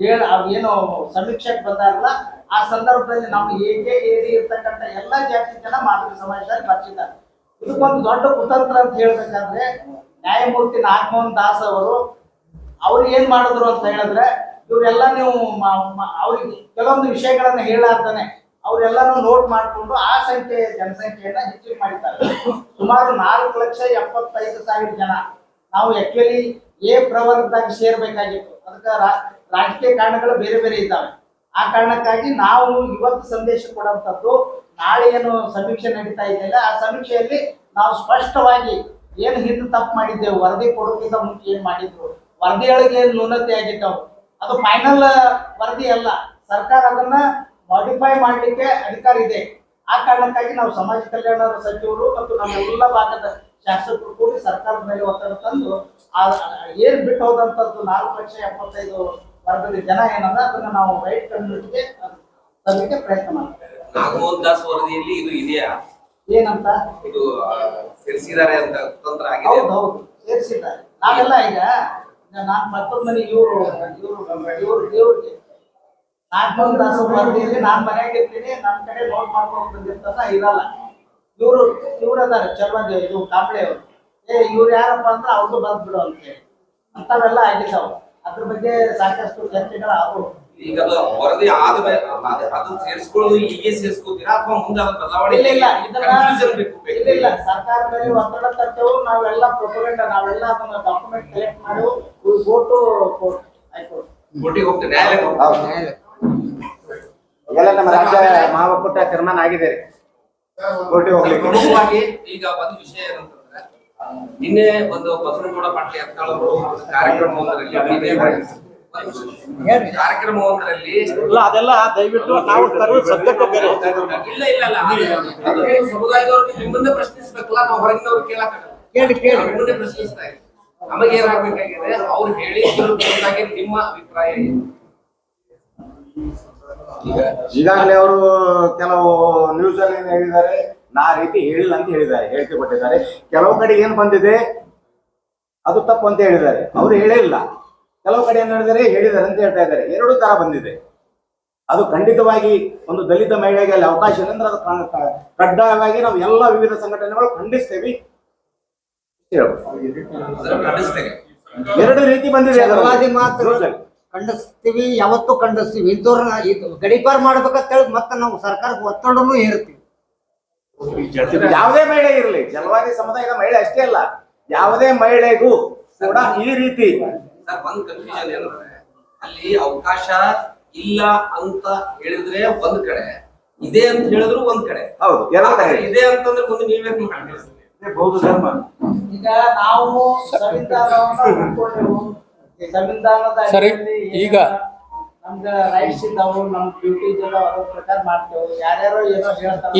ಹೇಳ ಏನು ಸಮೀಕ್ಷೆಗೆ ಬಂದಾರಲ್ಲ ಆ ಸಂದರ್ಭದಲ್ಲಿ ನಮ್ಮ ಏಕೆ ಏರಿ ಇರ್ತಕ್ಕಂಥ ಎಲ್ಲ ಜಾತಿ ಜನ ಮಾತ್ರ ಸಮಾಜದಲ್ಲಿ ಬರ್ತಿದ್ದಾರೆ. ಇದಕ್ಕೊಂದು ದೊಡ್ಡ ಕುತಂತ್ರ ಅಂತ ಹೇಳ್ಬೇಕಾದ್ರೆ, ನ್ಯಾಯಮೂರ್ತಿ ನಾಗಮೋಹನ್ ದಾಸ್ ಅವರು, ಅವ್ರು ಏನ್ ಮಾಡಿದ್ರು ಅಂತ ಹೇಳಿದ್ರೆ, ಇವರೆಲ್ಲ ನೀವು ಅವ್ರಿಗೆ ಕೆಲವೊಂದು ವಿಷಯಗಳನ್ನ ಹೇಳಾರ್ದಾನೆ ಅವರೆಲ್ಲಾನು ನೋಟ್ ಮಾಡಿಕೊಂಡು ಆ ಸಂಖ್ಯೆ, ಜನಸಂಖ್ಯೆಯನ್ನ ಹೆಚ್ಚಿಗೆ ಮಾಡಿದ್ದಾರೆ. ಸುಮಾರು ನಾಲ್ಕು ಲಕ್ಷ ಎಪ್ಪತ್ತೈದು ಸಾವಿರ ಜನ. ನಾವು ಆಕ್ಚುಲಿ ಎ ಪ್ರವರ್ಗದಾಗ ಸೇರ್ಬೇಕಾಗಿತ್ತು. ಅದಕ್ಕೆ ರಾಜಕೀಯ ಕಾರಣಗಳು ಬೇರೆ ಬೇರೆ ಇದ್ದಾವೆ. ಆ ಕಾರಣಕ್ಕಾಗಿ ನಾವು ಇವತ್ತು ಸಂದೇಶ ಕೊಡುವಂಥದ್ದು ನಾಳೆ ಏನು ಸಮೀಕ್ಷೆ ನಡೀತಾ ಇದೆಯಲ್ಲ, ಆ ಸಮೀಕ್ಷೆಯಲ್ಲಿ ನಾವು ಸ್ಪಷ್ಟವಾಗಿ ಏನು ಹಿಂದೆ ತಪ್ಪು ಮಾಡಿದ್ದೆವು, ವರದಿ ಕೊಡೋಕ್ಕಿಂತ ಮುಂಚೆ ಏನು ಮಾಡಿದ್ರು, ವರದಿಯೊಳಗೆ ಏನು ನ್ಯೂನತೆ ಆಗಿದ್ದವು. ಅದು ಫೈನಲ್ ವರದಿ ಅಲ್ಲ. ಸರ್ಕಾರ ಅದನ್ನ ಮಾಡಿಫೈ ಮಾಡಲಿಕ್ಕೆ ಅಧಿಕಾರ ಇದೆ. ಆ ಕಾರಣಕ್ಕಾಗಿ ನಾವು ಸಮಾಜ ಕಲ್ಯಾಣ ಸಚಿವರು ಮತ್ತು ನಮ್ಮ ಎಲ್ಲ ಭಾಗದ ಶಾಸಕರು ಕೂಡಿ ಸರ್ಕಾರದ ಮೇಲೆ ಒತ್ತಡ ತಂದು ಆ ಏನ್ ಬಿಟ್ಟು ಹೋದಂತದ್ದು ನಾಲ್ಕು ಲಕ್ಷ ಎಪ್ಪತ್ತೈದು ವರ್ಗದ ಜನ ಏನಂದ್ರೆ ಅದನ್ನ ನಾವು ರೈಟ್ ಕಮ್ಯುನಿಟಿಗೆ ತರಲಿಕ್ಕೆ ಪ್ರಯತ್ನ ಮಾಡ್ತೇವೆ ನಾಗಮೋಹನ್ ದಾಸ್ ವರದಿಯಲ್ಲಿ ಇದು ಇದೆಯಾ? ಏನಂತ? ಇದು ಸೇರಿಸಿದ್ದಾರೆ ಅಂತ ತಂತ್ರ ಆಗಿದೆ. ಹೌದು ಹೌದು. ಸೇರಿಸಿದ್ದಾರೆ. ನಾವೆಲ್ಲ ಈಗ ನಾನು ಮತ್ತೊಂದು ಮನೆ ಇವರು ಇವರು ಇವರು ಇವ್ರಿಗೆ ನಾಲ್ಕು ದಾಸ ವರದಿಯಲ್ಲಿ ನಾನ್ ಮನ್ಯಾಗ ಇರ್ತೀನಿ ನನ್ ಕಡೆ ನೋಟ್ ಮಾಡ್ಕೊಂಡು ಬಂದಿರ್ತಾನ ಇರಲ್ಲ. ಇವ್ರು ಇವ್ರು ಅದಾರ ಇದು ಕಾಂಬಳೆ ಅವರು. ಏ ಇವ್ರು ಯಾರಪ್ಪ ಅಂದ್ರೆ ಅವ್ರದ್ದು ಬಂದ್ಬಿಡು ಅಂತ ಹೇಳಿ. ಅಂತವೆಲ್ಲ ಆಗಿದ್ದಾವ ಅದ್ರ ಬಗ್ಗೆ ಸಾಕಷ್ಟು ಚರ್ಚೆಗಳ ಆದವು ಈಗ ಅದು ವರದಿ ಆದ್ಮೇಲೆ ಅದು- ಸೇರಿಸ್ಕೊಳ್ಳೋದು ಹೀಗೆ ಸೇರಿಸ್ಕೋತೀರಾ ಅಥವಾ ಮುಂದೆ ಬದಲಾವಣೆ ಇಲ್ಲ ಇಲ್ಲ ಇಲ್ಲ ಇಲ್ಲ ಸರ್ಕಾರ ಮೇಲೆ ಒತ್ತಡ ತರ್ತೇವೆ ನಾವೆಲ್ಲ ಪ್ರೊಪೊಗಂಡ ನಾವೆಲ್ಲ ಅದನ್ನ ಡಾಕ್ಯುಮೆಂಟ್ ಕಲೆಕ್ಟ್ ಮಾಡಿ ಗೋ ಟು ಕೋರ್ಟ್ ಹೈಕೋರ್ಟ್ ಕೋರ್ಟಿಗೆ ಹೋಗ್ತೇವೆ ನ್ಯಾಯಾಲಯಕ್ಕೆ. ಎಲ್ಲ ನಮ್ಮ ರಾಜ್ಯ ಮಹಾಒಕ್ಕೂಟ ತೀರ್ಮಾನ ಆಗಿದೆ ರೀ. ಕೋರ್ಟಿಗೆ ಹೋಗ್ಲಿಕ್ಕೆ. ಪ್ರಮುಖವಾಗಿ ಈಗ ಒಂದು ವಿಷಯ ಏನಂತಂದ್ರೆ ನಿನ್ನೆ ಒಂದು ಬಸವನಗೌಡ ಪಾಟೀಲ್ ಅಂತ ಅವರು ಒಂದು ಕಾರ್ಯಕ್ರಮವೊಂದರಲ್ಲಿ ನಿನ್ನೆ ಕಾರ್ಯಕ್ರಮವೊಂದರಲ್ಲಿ ಇಲ್ಲ ಅದೆಲ್ಲ ದಯವಿಟ್ಟು ನಾವು ತರುವ ಸಬ್ಜೆಕ್ಟ್ ಬೇರೆ ಇಲ್ಲ ಇಲ್ಲ ಇಲ್ಲ. ಅದು- ಸಮುದಾಯದವ್ರಿಗೆ ನಿಮ್ಮನ್ನೇ ಪ್ರಶ್ನಿಸ್ಬೇಕಲ್ಲ ನಾವು ಹೊರಗಿನವ್ರು ಕೇಳಕ್ಕಾಗಲ್ಲ. ಕೇಳಿ ಕೇಳಿ. ನಿಮ್ಮನ್ನೇ ಪ್ರಶ್ನಿಸ್ತಾ ಇದ್ದೀವಿ. ನಮಗೇನಾಗ್ಬೇಕಾಗಿದೆ ಅವ್ರು ಹೇಳಿ ವಿರುದ್ಧವಾಗಿ ನಿಮ್ಮ ಅಭಿಪ್ರಾಯ ಏನು? ಈಗಾಗಲೇ ಅವರು ಕೆಲವು ನ್ಯೂಸ್ ಅಲ್ಲಿ ಏನ್ ಹೇಳಿದ್ದಾರೆ. ನಾ ರೀತಿ ಹೇಳಿಲ್ಲ ಅಂತ ಹೇಳಿದ್ದಾರೆ ಹೇಳಿಕೆ ಕೊಟ್ಟಿದ್ದಾರೆ. ಕೆಲವು ಕಡೆ ಏನ್ ಬಂದಿದೆ ಅದು ತಪ್ಪು ಅಂತ ಹೇಳಿದ್ದಾರೆ. ಅವರು ಹೇಳೇ ಇಲ್ಲ. ಕೆಲವು ಕಡೆ ಏನ್ ಹೇಳಿದರೆ ಹೇಳಿದ್ದಾರೆ ಅಂತ ಹೇಳ್ತಾ ಇದ್ದಾರೆ. ಎರಡು ತರ ಬಂದಿದೆ. ಅದು ಖಂಡಿತವಾಗಿ ಒಂದು ದಲಿತ ಮಹಿಳೆಗೆ ಅಲ್ಲಿ ಅವಕಾಶ ಇಲ್ಲ ಅಂದ್ರೆ ಅದು ಕಡ್ಡಾಯವಾಗಿ ನಾವು ಎಲ್ಲ ವಿವಿಧ ಸಂಘಟನೆಗಳು ಖಂಡಿಸ್ತೇವೆ ಎರಡು ರೀತಿ ಬಂದಿದೆ ಅದರಲ್ಲಿ. ಯಾವತ್ತು ಕಂಡಸ್ತೀವಿ news ಗಡಿಪಾರ ಖಂಡಿಸ್ತೀವಿ ಯಾವತ್ತೂ ಖಂಡಿಸ್ತೀವಿ. ಇಂಥವ್ರನ್ನ ಇದು ಗಡಿಪಾರ್ ಮಾಡ್ಬೇಕಂತ ಹೇಳಿ ಮತ್ತೆ ನಾವು ಸರ್ಕಾರಕ್ಕೆ ಒತ್ತಡನೂ ಹೇರ್ತೀವಿ. ಯಾವುದೇ ಮಹಿಳೆ ಇರಲಿ ಜಲವಾದಿ ಸಮುದಾಯದ ಮಹಿಳೆ ಅಷ್ಟೇ ಅಲ್ಲ ಯಾವುದೇ ಮಹಿಳೆಗೂ ಕೂಡ ಈ ರೀತಿ ಸರ್ ಒಂದ್ ಕನ್ಫ್ಯೂಷನ್ ಏನಂದ್ರೆ ಅಲ್ಲಿ ಅವಕಾಶ ಇಲ್ಲ ಅಂತ ಹೇಳಿದ್ರೆ ಒಂದ್ ಕಡೆ ಇದೆ ಅಂತ ಹೇಳಿದ್ರು ಒಂದ್ ಕಡೆ. ಹೌದು ಕಡೆ. ಇದೆ ಅಂತಂದ್ರೆ ಒಂದು ನೀವೇ ಬೌದ್ಧ ಧರ್ಮ. ಈಗ ನಾವು ಸಂವಿಧಾನವನ್ನ ಸರಿ, ಈಗ-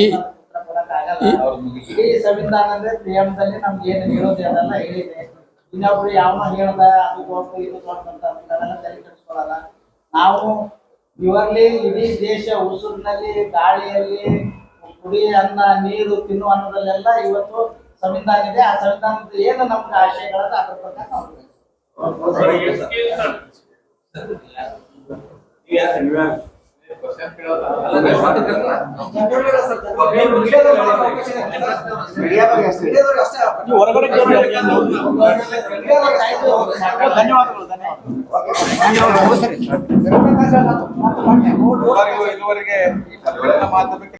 ಈ- ಇನ್ನೊಬ್ರು ಯಾವ ಹೇಳ್ದ ಅದು ಇದು ಅಂತ ತಲೆ ನಾವು ಇವರಲ್ಲಿ ಇಡೀ ದೇಶ ಉಸಿರಿನಲ್ಲಿ ಗಾಳಿಯಲ್ಲಿ ಕುಡಿ ಅನ್ನ ನೀರು ತಿನ್ನುವ ಅನ್ನದಲ್ಲೆಲ್ಲ ಇವತ್ತು ಸಂವಿಧಾನ ಇದೆ. ಆ ಸಂವಿಧಾನದ ಏನು ನಮ್ಗೆ ಆಶಯಗಳ ಅದ್ರ ಪ್ರಕಾರ ನೀವು ಹೊರಗಡೆ ಧನ್ಯವಾದಗಳು. ಧನ್ಯವಾದಗಳು. ಇದುವರೆಗೆ ಮಾಧ್ಯಮಕ್ಕೆ